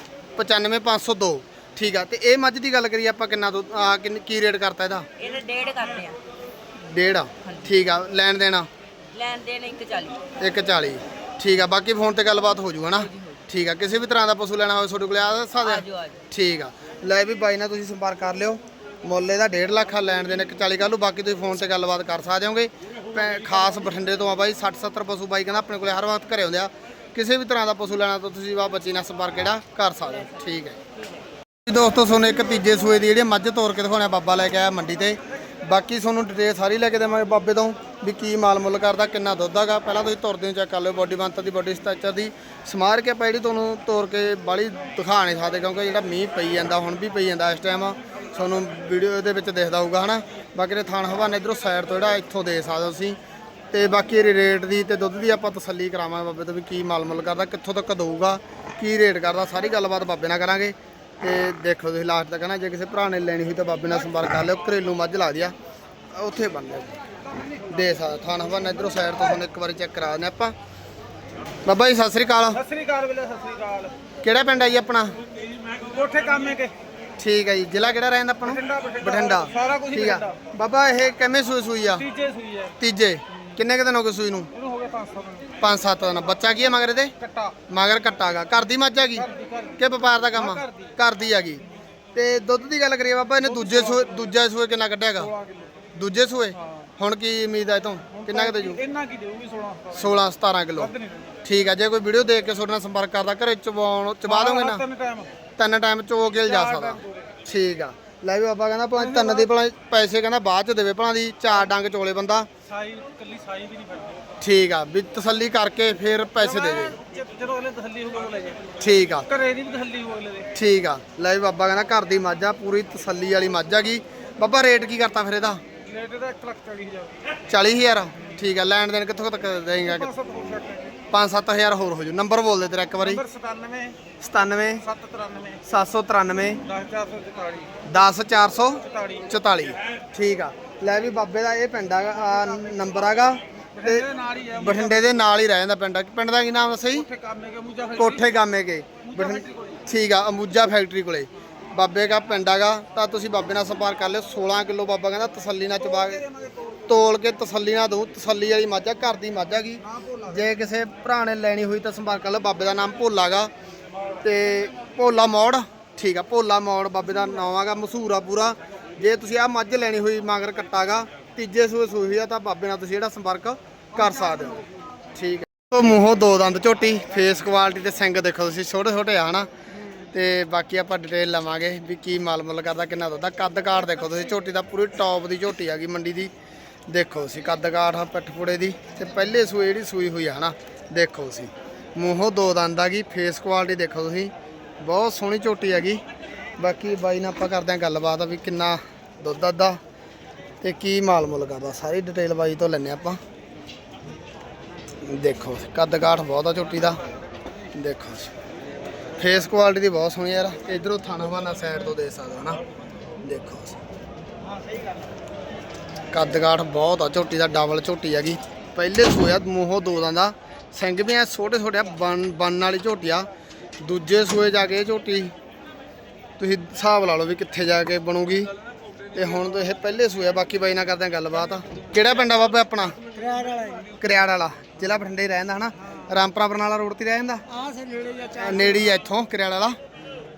95502 ਠੀਕ ਆ ਤੇ ਇਹ ਮੱਝ ਦੀ ਗੱਲ ਕਰੀਏ ਆਪਾਂ ਕਿੰਨਾ ਕੀ ਰੇਟ ਕਰਤਾ ਇਹਦਾ? ਇਹਦੇ ਡੇਢ ਕਰਦੇ ਆ। ਡੇਢ ਆ। ਠੀਕ ਆ ਲੈਣ ਦੇਣਾ ਲੈਣ ਦੇਣ 140 140 ਠੀਕ ਆ ਬਾਕੀ ਫੋਨ ਤੇ ਗੱਲਬਾਤ ਹੋ ਜੂਗਾ ਨਾ? ਠੀਕ ਆ ਕਿਸੇ ਵੀ ਤਰ੍ਹਾਂ ਦਾ ਪਸ਼ੂ ਲੈਣਾ ਹੋਵੇ ਤੁਹਾਡੇ ਕੋਲੇ ਆ ਸਕਦੇ ਆ ਆਜੋ ਆਜੋ। ਠੀਕ ਆ। ਲੈ ਵੀ ਬਾਈ ਨਾਲ ਤੁਸੀਂ ਸੰਪਰਕ ਕਰ ਲਿਓ। ਮੁੱਲ ਇਹਦਾ 1.5 ਲੱਖ ਆ ਲੈਣ ਦੇਣ 140 ਕਰ ਲਓ ਬਾਕੀ ਤੁਸੀਂ ਫੋਨ ਤੇ ਗੱਲਬਾਤ ਕਰ ਸਕਦੇ ਹੋਗੇ ਖਾਸ ਬਠਿੰਡੇ ਤੋਂ ਆ ਬਾਈ 60 70 ਪਸ਼ੂ ਬਾਈ ਕਹਿੰਦਾ ਆਪਣੇ ਕੋਲੇ ਹਰ ਵਕਤ ਘਰੇ ਹੁੰਦੇ ਆ। ਕਿਸੇ ਵੀ ਤਰ੍ਹਾਂ ਦਾ ਪਸ਼ੂ ਲੈਣਾ ਤਾਂ ਤੁਸੀਂ ਵਾ ਬੱਚੀ ਨਾਲ ਸੰਪਰਕ ਜਿਹੜਾ ਕਰ ਸਕਦੇ ਹੋ ਠੀਕ ਹੈ ਜੀ। ਦੋਸਤੋ ਤੁਹਾਨੂੰ ਇੱਕ ਤੀਜੇ ਸੂਏ ਦੀ ਜਿਹੜੀ ਮੱਝ ਤੋਰ ਕੇ ਦਿਖਾਉਣਾ ਬਾਬਾ ਲੈ ਕੇ ਆਇਆ ਮੰਡੀ ਤੇ। ਬਾਕੀ ਤੁਹਾਨੂੰ ਡਿਟੇਲ ਸਾਰੀ ਲੈ ਕੇ ਦੇਵਾਂਗੇ ਬਾਬੇ ਤੋਂ। ਵੀ ਕੀ ਮਾਲ ਮੁੱਲ ਕਰਦਾ, ਕਿੰਨਾ ਦੁੱਧ ਹੈਗਾ। ਪਹਿਲਾਂ ਤੁਸੀਂ ਤੁਰਦੇ ਚੈੱਕ ਕਰ ਲਿਓ ਬੋਡੀ ਬੰਤ ਦੀ ਬੋਡੀ ਸਟਰਕਚਰ ਦੀ। ਸਮਾਰ ਕੇ ਆਪਾਂ ਜਿਹੜੀ ਤੁਹਾਨੂੰ ਤੋਰ ਕੇ ਬਾਲੀ ਦਿਖਾ ਨਹੀਂ ਸਕਦੇ, ਕਿਉਂਕਿ ਜਿਹੜਾ ਮੀਂਹ ਪਈ ਜਾਂਦਾ, ਹੁਣ ਵੀ ਪਈ ਜਾਂਦਾ ਇਸ ਟਾਈਮ ਤੁਹਾਨੂੰ ਵੀਡੀਓ ਦੇ ਵਿੱਚ ਦਿਖਦਾ ਹੋਊਗਾ, ਹਨਾ। ਬਾਕੀ ਦੇ ਥਾਣ ਹਵਾਨੇ ਇਧਰੋਂ ਸਾਈਡ ਤੋਂ ਜਿਹੜਾ ਇੱਥੋਂ ਦੇ ਸਕਦੇ ਹੋ ਤੁਸੀਂ। ਤੇ ਬਾਕੀ ਰੇਟ ਦੀ ਤੇ ਦੁੱਧ ਦੀ ਆਪਾਂ ਤਸੱਲੀ ਕਰਾਵਾਂਗੇ ਬਾਬੇ ਤੋਂ ਵੀ ਕੀ ਮਾਲ ਮੁੱਲ ਕਰਦਾ, ਕਿੱਥੋਂ ਤੱਕ ਦਊਗਾ, ਕੀ ਰੇਟ ਕਰਦਾ, ਸਾਰੀ ਗੱਲਬਾਤ ਬਾਬੇ ਨਾਲ ਕਰਾਂਗੇ। ਤੇ ਦੇਖੋ ਤੁਸੀਂ ਲਾਸਟ ਤੱਕ ਨਾ ਜੇ ਕਿਸੇ ਭਰਾ ਨੇ ਲੈਣੀ ਹੋਈ ਤਾਂ ਬਾਬੇ ਨਾਲ ਸੰਪਰਕ ਕਰ ਲਿਓ, ਘਰੇਲੂ ਮੱਝ ਲਾ ਦਿਆ, ਉੱਥੇ ਬਣ ਲਿਆ। ਦੇ ਸਕਦਾ ਥਾਣਾ ਹਵਾਨਾ ਇਧਰੋਂ ਸਾਈਡ ਤੋਂ ਤੁਹਾਨੂੰ ਇੱਕ ਵਾਰੀ ਚੈੱਕ ਕਰਾ ਦਿੰਦੇ ਆਪਾਂ। ਬਾਬਾ ਜੀ ਸਤਿ ਸ੍ਰੀ ਅਕਾਲ। ਸਤਿ ਸ੍ਰੀ ਅਕਾਲ ਵੀਰੇ ਸਤਿ ਸ੍ਰੀ ਅਕਾਲ। ਕਿਹੜਾ ਪਿੰਡ ਹੈ ਜੀ ਆਪਣਾ? ਕੋਠੇ ਕਾਮੇ ਕੇ? ਠੀਕ ਹੈ ਜੀ। ਜ਼ਿਲ੍ਹਾ ਕਿਹੜਾ ਰਹਿੰਦਾ ਆਪਾਂ ਨੂੰ ਬਠਿੰਡਾ, ਸਾਰਾ ਕੁਝ ਠੀਕ ਆ। ਬਾਬਾ ਇਹ ਕਿਵੇਂ ਸੂਈ ਸੂਈ ਆ? ਤੀਜੇ ਸੂਈ ਹੈ। ਤੀਜੇ। ਕਿੰਨੇ ਕੁ ਦਿਨ ਹੋ ਗਏ ਸੂਈ ਨੂੰ? ਇਹਨੂੰ ਹੋ ਗਏ 500 ਦਿਨ। ਪੰਜ ਸੱਤ ਦਿਨ। ਬੱਚਾ ਕੀ ਹੈ ਮਗਰ ਇਹਦੇ? ਕੱਟਾ। ਮਗਰ ਕੱਟਾਗਾ ਘਰ ਦੀ ਮੱਝ ਹੈਗੀ। ਕਿ ਵਪਾਰ ਦਾ ਕੰਮ ਆ? ਘਰ ਦੀ। ਦੀ ਹੈਗੀ। ਤੇ ਦੁੱਧ ਦੀ ਗੱਲ ਕਰੀਏ ਬਾਬਾ ਇਹਨੇ ਦੂਜੇ ਸੂਏ ਦੂਜਾ ਸੂਏ ਕਿੰਨਾ ਕੱਢਿਆਗਾ 16 ਕਿਲੋ। ਦੂਜੇ ਸੂਏ? ਹੁਣ ਕੀ ਉਮੀਦ ਹੈ ਤੋਂ ਕਿੰਨਾ ਕੁ ਦੇ ਜੂ ਇੰਨਾ ਕੀ ਦੇਊਗੀ 16 16 17 ਕਿਲੋ। ਵੱਧ ਨਹੀਂ ਦੇਊਗੀ। ਠੀਕ ਆ ਜੇ ਕੋਈ ਵੀਡੀਓ ਦੇਖ ਕੇ ਤੁਹਾਡੇ ਨਾਲ ਸੰਪਰਕ ਕਰਦਾ ਘਰੇ ਚਵਾਉਣ ਚਬਾ ਦੋਗੇ ਨਾ? ਤਿੰਨ ਟਾਈਮ ਤਿੰਨ ਟਾਈਮ ਚੋ ਕੇ ਜਾ ਸਕਦਾ। ਠੀਕ ਆ। ਲੈ ਵੀ ਬਾਬਾ ਕਹਿੰਦਾ ਭਲਾ ਤਿੰਨ ਦੀ ਭਲਾ ਪੈਸੇ ਕਹਿੰਦਾ ਬਾਅਦ ਚ ਦੇਵੇ ਭਲਾ ਦੀ ਚਾਰ ਡੰਗ ਚੋਲੇ ਬੰਦਾ। ਸਾਈ ਕੱਲੀ ਸਾਈ ਵੀ ਨਹੀਂ ਫੜਦੀ। ਠੀਕ ਆ ਵੀ ਤਸੱਲੀ ਕਰਕੇ ਫਿਰ ਪੈਸੇ ਦੇ ਦੇ। ਜ- ਜਦੋਂ ਅਗਲੇ ਤਸੱਲੀ ਹੋਊਗਾ ਉਹ ਲੈ ਜੇ ਠੀਕ ਆ। ਘਰੇ ਦੀ ਵੀ ਤਸੱਲੀ ਹੋਊ ਅਗਲੇ ਦੇ। ਠੀਕ ਆ। ਲੈ ਵੀ ਬਾਬਾ ਕਹਿੰਦਾ ਘਰ ਦੀ ਮੱਝ ਆ ਪੂਰੀ ਤਸੱਲੀ ਵਾਲੀ ਮੱਝ ਹੈਗੀ ਬਾਬਾ ਰੇਟ ਕੀ ਕਰਤਾ ਫਿਰ ਇਹਦਾ? ਰੇਟ ਦਾ 1 ਲੱਖ 40 ਹਜ਼ਾਰ। 40000 ਠੀਕ ਆ ਲੈਣ ਦੇਣ ਕਿੱਥੋਂ ਤੱਕ ਦੇਂਗਾ 500 ਹੋਰ ਛੱਡ ਦੇਣਗੇ 5-7000 ਹੋਰ ਹੋ ਜੂ ਨੰਬਰ ਬੋਲ ਦੇ ਤੇਰਾ ਇੱਕ ਵਾਰੀ। ਨੰਬਰ 97 97 793 793 10444 10400 44 44 ਠੀਕ ਆ। ਲੈ ਵੀ ਬਾਬੇ ਦਾ ਇਹ ਪਿੰਡ ਆ ਨੰਬਰ ਹੈਗਾ ਤੇ ਇਹਦੇ ਨਾਲ ਹੀ ਹੈ ਬਠਿੰਡੇ ਦੇ ਨਾਲ ਹੀ ਰਹਿ ਜਾਂਦਾ ਪਿੰਡ। ਪਿੰਡ ਦਾ ਕੀ ਨਾਮ ਦੱਸਿਆ ਜੀ ਕੋਠੇ ਕਾਮੇ ਕੇ ਮੁੰਜਾ ਫਿਰ ਕੋਠੇ ਗਾਮੇ ਕੇ ਠੀਕ ਆ ਅੰਬੂਜਾ ਫੈਕਟਰੀ ਕੋਲੇ। ਬਾਬੇ ਦਾ ਪਿੰਡ ਹੈਗਾ, ਤਾਂ ਤੁਸੀਂ ਬਾਬੇ ਨਾਲ ਸੰਪਰਕ ਕਰ ਲਿਓ। 16 ਕਿਲੋ ਬਾਬਾ ਕਹਿੰਦਾ ਤਸੱਲੀ ਨਾਲ ਚਬਾ ਕੇ ਤੋਲ ਕੇ ਤਸੱਲੀ ਨਾਲ ਦਊ। ਤਸੱਲੀ ਵਾਲੀ ਮੱਝ ਆ, ਘਰ ਦੀ ਮੱਝ ਹੈਗੀ। ਜੇ ਕਿਸੇ ਭਰਾ ਨੇ ਲੈਣੀ ਹੋਈ ਤਾਂ ਸੰਪਰਕ ਕਰ ਲਓ। ਬਾਬੇ ਦਾ ਨਾਮ ਭੋਲਾਗਾ ਤੇ ਭੋਲਾ ਮੋੜ, ਠੀਕ ਆ, ਭੋਲਾ ਮੋੜ ਬਾਬੇ ਦਾ ਨਾਮ ਹੈਗਾ, ਮਸ਼ਹੂਰ ਆ ਪੂਰਾ। ਜੇ ਤੁਸੀਂ ਆ ਮੱਝ ਲੈਣੀ ਹੋਈ, ਮਗਰ ਕੱਟਾਗਾ ਤੀਜੇ ਸੂਏ ਸੂਈ ਆ, ਤਾਂ ਬਾਬੇ ਨਾਲ ਤੁਸੀਂ ਜਿਹੜਾ ਸੰਪਰਕ ਕਰ ਸਕਦੇ ਹੋ। ਠੀਕ ਆ। ਉਹ ਮੂੰਹੋਂ ਦੋ ਦੰਦ ਝੋਟੀ ਫੇਸ ਕੁਆਲਿਟੀ ਤੇ ਸਿੰਗ ਦੇਖੋ ਤੁਸੀਂ ਛੋਟੇ ਛੋਟੇ ਆ, ਹਨਾ? ਤੇ ਬਾਕੀ ਆਪਾਂ ਡਿਟੇਲ ਲਵਾਂਗੇ ਵੀ ਕੀ ਮਾਲ ਮੁੱਲ ਕਰਦਾ, ਕਿੰਨਾ ਦੁੱਧ ਆ। ਕੱਦ ਕਾਠ ਦੇਖੋ ਤੁਸੀਂ, ਝੋਟੀ ਦਾ ਪੂਰੀ ਟੌਪ ਦੀ ਝੋਟੀ ਆ ਗਈ ਮੰਡੀ ਦੀ। ਦੇਖੋ ਤੁਸੀਂ, ਕੱਦ ਕਾਠ ਆ ਪੱਠਪੁੜੇ ਦੀ ਤੇ ਪਹਿਲੇ ਸੂਏ ਜਿਹੜੀ ਸੂਈ ਹੋਈ ਆ ਹਨਾ, ਦੇਖੋ ਤੁਸੀਂ। ਮੂੰਹੋਂ ਦੋ ਦੰਦ ਆ ਗਈ ਫੇਸ ਕੁਆਲਿਟੀ ਦੇਖੋ ਤੁਸੀਂ, ਬਹੁਤ ਸੋਹਣੀ ਝੋਟੀ ਹੈਗੀ ਬਾਕੀ ਬਾਈ ਨਾਲ ਆਪਾਂ ਕਰਦੇ ਆ ਗੱਲਬਾਤ ਵੀ ਕਿੰਨਾ ਦੁੱਧ ਦਾ ਤੇ ਕੀ ਮਾਲ ਮੁੱਲ ਕਰਦਾ, ਸਾਰੀ ਡਿਟੇਲ ਬਾਈ ਤੋਂ ਲੈਣੇ ਆਪਾਂ। ਦੇਖੋ ਕੱਦ ਕਾਠ ਬਹੁਤ ਆ ਝੋਟੀ ਦਾ। ਦੇਖੋ ਫੇਸ ਕੁਆਲਿਟੀ ਦੀ ਬਹੁਤ ਸੋਹਣੀ ਯਾਰ। ਤੇ ਇਧਰੋਂ ਥਾਣਾ ਬਾਨਾ ਸਾਈਡ ਤੋਂ ਦੇ ਸਕਦੇ ਹੋ ਨਾ। ਦੇਖੋ ਜੀ। ਕੱਦ ਕਾਠ ਬਹੁਤ ਆ ਝੋਟੀ ਦਾ ਡਬਲ ਝੋਟੀ ਹੈਗੀ। ਪਹਿਲੇ ਸੂਆ ਮੂੰਹੋਂ ਦੋ ਦਾ ਸਿੰਘ ਵੀ ਐ ਛੋਟੇ ਛੋਟੇ ਆ, ਬਣ ਬਣਨ ਵਾਲੀ ਝੋਟੀ ਆ। ਦੂਜੇ ਸੂਏ ਜਾ ਕੇ ਝੋਟੀ ਤੁਸੀਂ ਹਿਸਾਬ ਲਾ ਲਓ ਵੀ ਕਿੱਥੇ ਜਾ ਕੇ ਬਣੂਗੀ। ਤੇ ਹੁਣ ਤਾਂ ਇਹ ਪਹਿਲੇ ਸੂਆ ਬਾਕੀ ਬਾਈ ਨਾਲ ਕਰਦੇ ਆ ਗੱਲਬਾਤ। ਕਿਹੜਾ ਪਿੰਡ ਆ ਬਾਬਾ ਆਪਣਾ? ਕਰਾਰ ਵਾਲਾ ਕਰਿਆੜ ਵਾਲਾ। ਜ਼ਿਲ੍ਹਾ ਬਠਿੰਡੇ ਰਹਿੰਦਾ ਹਨਾ? ਰਾਮਪੁਰਾ ਬਰਨਾਲਾ ਰੋਡ ਤੇ ਰਹਿ ਜਾਂਦਾ। ਆਹ ਸੇ ਨੇੜੇ ਜਾਂ ਅਹ ਨੇੜੇ ਹੀ ਆ ਇੱਥੋਂ ਕਰਿਆੜ ਵਾਲਾ।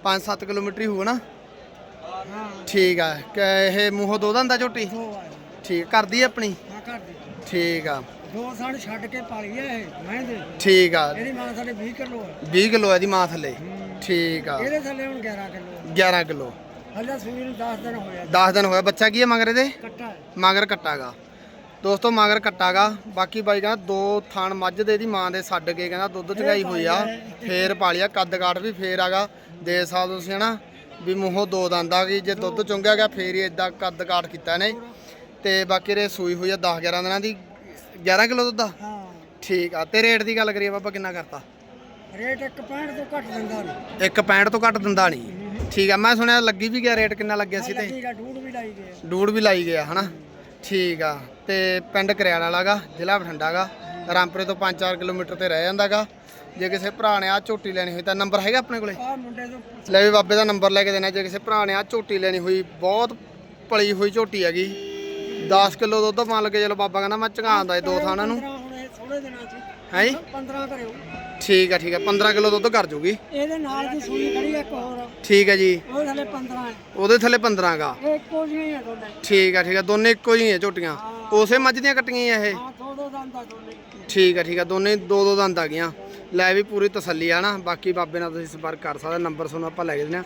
5-7 ਕਿਲੋਮੀਟਰ ਹੀ ਹੋਊ ਨਾ। ਹਾਂ। ਠੀਕ ਆ ਕਿ ਇਹ ਮੂੰਹੋਂ ਦੋ ਦੰਦਾ ਝੋਟੀ? ਦੋ ਆ। ਠੀਕ ਕਰਦੀ ਆ ਆਪਣੀ? ਮੈਂ ਘਰ ਦੀ ਠੀਕ ਆ। ਦੋ ਸਾਲ ਛੱਡ ਕੇ ਪਾਲੀ ਹੈ ਇਹ ਮੈਂ ਦੇ ਠੀਕ ਆ। ਇਹਦੀ ਮਾਂ ਸਾਡੇ 20 ਕਿਲੋ ਹੈ 20 ਕਿਲੋ ਇਹਦੀ ਮਾਂ ਥੱਲੇ। ਠੀਕ ਆ। ਇਹਦੇ ਥੱਲੇ ਹੁਣ 11 ਕਿਲੋ 11 ਕਿਲੋ। ਹਲੇ ਸੂਈ ਨੂੰ 10 ਦਿਨ ਹੋਇਆ। 10 ਦਿਨ ਹੋਇਆ। ਬੱਚਾ ਕੀ ਹੈ ਮਗਰ ਇਹਦੇ? ਕੱਟਾ। ਹੈ ਮਗਰ ਕੱਟਾਗਾ। ਦੋਸਤੋ ਮਗਰ ਕੱਟਾਗਾ ਬਾਕੀ ਬਾਈ ਕਹਿੰਦਾ ਦੋ ਥਾਣ ਮੱਝ ਦੇ ਦੀ ਮਾਂ ਦੇ ਛੱਡ ਕੇ ਕਹਿੰਦਾ ਦੁੱਧ ਚਗਾਈ ਹੋਈ ਆ ਫੇਰ ਪਾਲਿਆ ਕੱਦ ਕਾਠ ਵੀ ਫੇਰ ਆਗਾ। ਦੇ ਸਕਦੇ ਤੁਸੀਂ ਹਨਾ ਵੀ ਮੂੰਹੋਂ ਦੋ ਦੰਦ ਆ ਗਈ ਜੇ ਦੁੱਧ ਚੁੰਗਿਆ ਗਿਆ ਫੇਰ ਹੀ ਇਦਾਂ ਕੱਦ ਕਾਠ ਕੀਤਾ ਨੇ। ਤੇ ਬਾਕੀ ਰੇ ਸੂਈ ਹੋਈ ਆ 10 11 ਦਿਨਾਂ ਦੀ। 11 ਕਿਲੋ ਦੁੱਧ ਆ? ਹਾਂ। ਠੀਕ ਆ ਤੇ ਰੇਟ ਦੀ ਗੱਲ ਕਰੀਏ ਬਾਬਾ ਕਿੰਨਾ ਕਰਤਾ? ਰੇਟ ਇੱਕ 65 ਤੋਂ ਘੱਟ ਦਿੰਦਾ ਨਹੀਂ ਇੱਕ 65 ਤੋਂ ਘੱਟ ਦਿੰਦਾ ਨਹੀਂ ਠੀਕ ਆ ਮੈਂ ਸੁਣਿਆ ਲੱਗੀ ਵੀ ਗਿਆ ਰੇਟ ਕਿੰਨਾ ਲੱਗਿਆ ਸੀ ਤੇ? ਵੀ ਲਾਈ ਗਏ ਡੂੜ ਵੀ ਲਾਈ ਗਿਆ ਹਨਾ? ਠੀਕ ਆ ਤੇ ਪਿੰਡ ਕਰਿਆੜ ਵਾਲਾਗਾ ਜ਼ਿਲ੍ਹਾ ਬਠਿੰਡਾਗਾ। ਰਾਮਪੁਰੇ ਤੋਂ 5-4 ਕਿਲੋਮੀਟਰ ਤੇ ਰਹਿ ਜਾਂਦਾਗਾ। ਜੇ ਕਿਸੇ ਭਰਾ ਨੇ ਆ ਝੋਟੀ ਲੈਣੀ ਹੋਈ ਤਾਂ ਨੰਬਰ ਹੈਗਾ ਆਪਣੇ ਕੋਲੇ? ਮੁੰਡੇ ਤੋਂ ਲੈ ਵੀ ਬਾਬੇ ਦਾ ਨੰਬਰ ਲੈ ਕੇ ਦੇਣਾ। ਜੇ ਕਿਸੇ ਭਰਾ ਨੇ ਆ ਝੋਟੀ ਲੈਣੀ ਹੋਈ ਬਹੁਤ ਪਲੀ ਹੋਈ ਝੋਟੀ ਹੈਗੀ। 10 ਕਿਲੋ ਦੁੱਧ ਮੰਨ ਲਗੇ ਚਲੋ ਬਾਬਾ ਕਹਿੰਦਾ ਮੈਂ ਝੰਗਾਉਂਦਾ ਇਹ ਦੋ ਥਾਣਾ ਨੂੰ। 15 ਹੁਣ ਇਹ ਥੋੜੇ ਦਿਨਾਂ ਚ ਹੈ? ਜੀ 15 ਕਰਿਓ ਠੀਕ ਆ ਠੀਕ ਆ। 15 ਕਿਲੋ ਦੁੱਧ ਕਰ ਜੂਗੀ। ਇਹਦੇ ਨਾਲ ਦੀ ਸੂਈ ਖੜੀ ਆ ਇੱਕ ਹੋਰ। ਠੀਕ ਆ ਜੀ। ਉਹ ਥੱਲੇ 15 ਹੈ ਉਹਦੇ ਥੱਲੇ 15 ਗਾ। ਇਹ ਇੱਕੋ ਜਿਹੀਆਂ ਹੀ ਆ ਦੋਨੇ ਠੀਕ ਆ ਠੀਕ ਆ। ਦੋਨੇ ਇੱਕੋ ਹੀ ਆ ਝੋਟੀਆਂ। ਉਸੇ ਮੱਝ ਦੀਆਂ ਕੱਟੀਆਂ ਆ ਇਹ? ਹਾਂ ਦੋ ਦੋ ਦੰਦ ਆ ਦੋਨੇ ਠੀਕ ਆ ਠੀਕ ਆ। ਦੋਨੇ ਦੋ ਦੋ ਦੰਦ ਆ ਗਈਆਂ। ਲੈ ਵੀ ਪੂਰੀ ਤਸੱਲੀ ਆ ਨਾ। ਬਾਕੀ ਬਾਬੇ ਨਾਲ ਤੁਸੀਂ ਸੰਪਰਕ ਕਰ ਸਕਦੇ ਨੰਬਰ ਤੁਹਾਨੂੰ ਆਪਾਂ ਲੈ ਕੇ ਦਿੰਦੇ ਆ।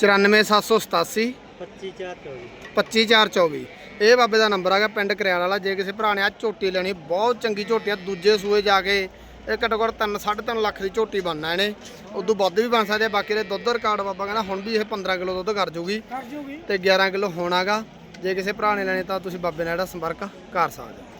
94787 25424 ਇਹ ਬਾਬੇ ਦਾ ਨੰਬਰ ਹੈਗਾ ਪਿੰਡ ਕਰਿਆਲ ਵਾਲਾ। ਜੇ ਕਿਸੇ ਭਰਾ ਨੇ ਆ ਝੋਟੀ ਲੈਣੀ ਬਹੁਤ ਚੰਗੀ ਝੋਟੀ ਆ ਦੂਜੇ ਸੂਏ ਜਾ ਕੇ ਇਹ ਘੱਟੋ ਘੱਟ 3 3.5 ਲੱਖ ਦੀ ਝੋਟੀ ਬਣਨਾ ਇਹਨੇ। ਉਦੋਂ ਵੱਧ ਵੀ ਬਣ ਸਕਦੇ ਆ ਬਾਕੀ ਦੇ ਦੁੱਧ ਰਿਕਾਰਡ ਬਾਬਾ ਕਹਿੰਦਾ ਹੁਣ ਵੀ ਇਹ 15 ਕਿਲੋ ਦੁੱਧ ਕਰ ਜੂਗੀ ਕਰ ਜੂਗੀ। ਤੇ 11 ਕਿਲੋ ਹੋਣਾਗਾ। ਜੇ ਕਿਸੇ ਭਰਾ ਨੇ ਲੈਣੇ ਤਾਂ ਤੁਸੀਂ ਬਾਬੇ ਨਾਲ ਜਿਹੜਾ ਸੰਪਰਕ ਕਰ ਸਕਦੇ ਹੋ।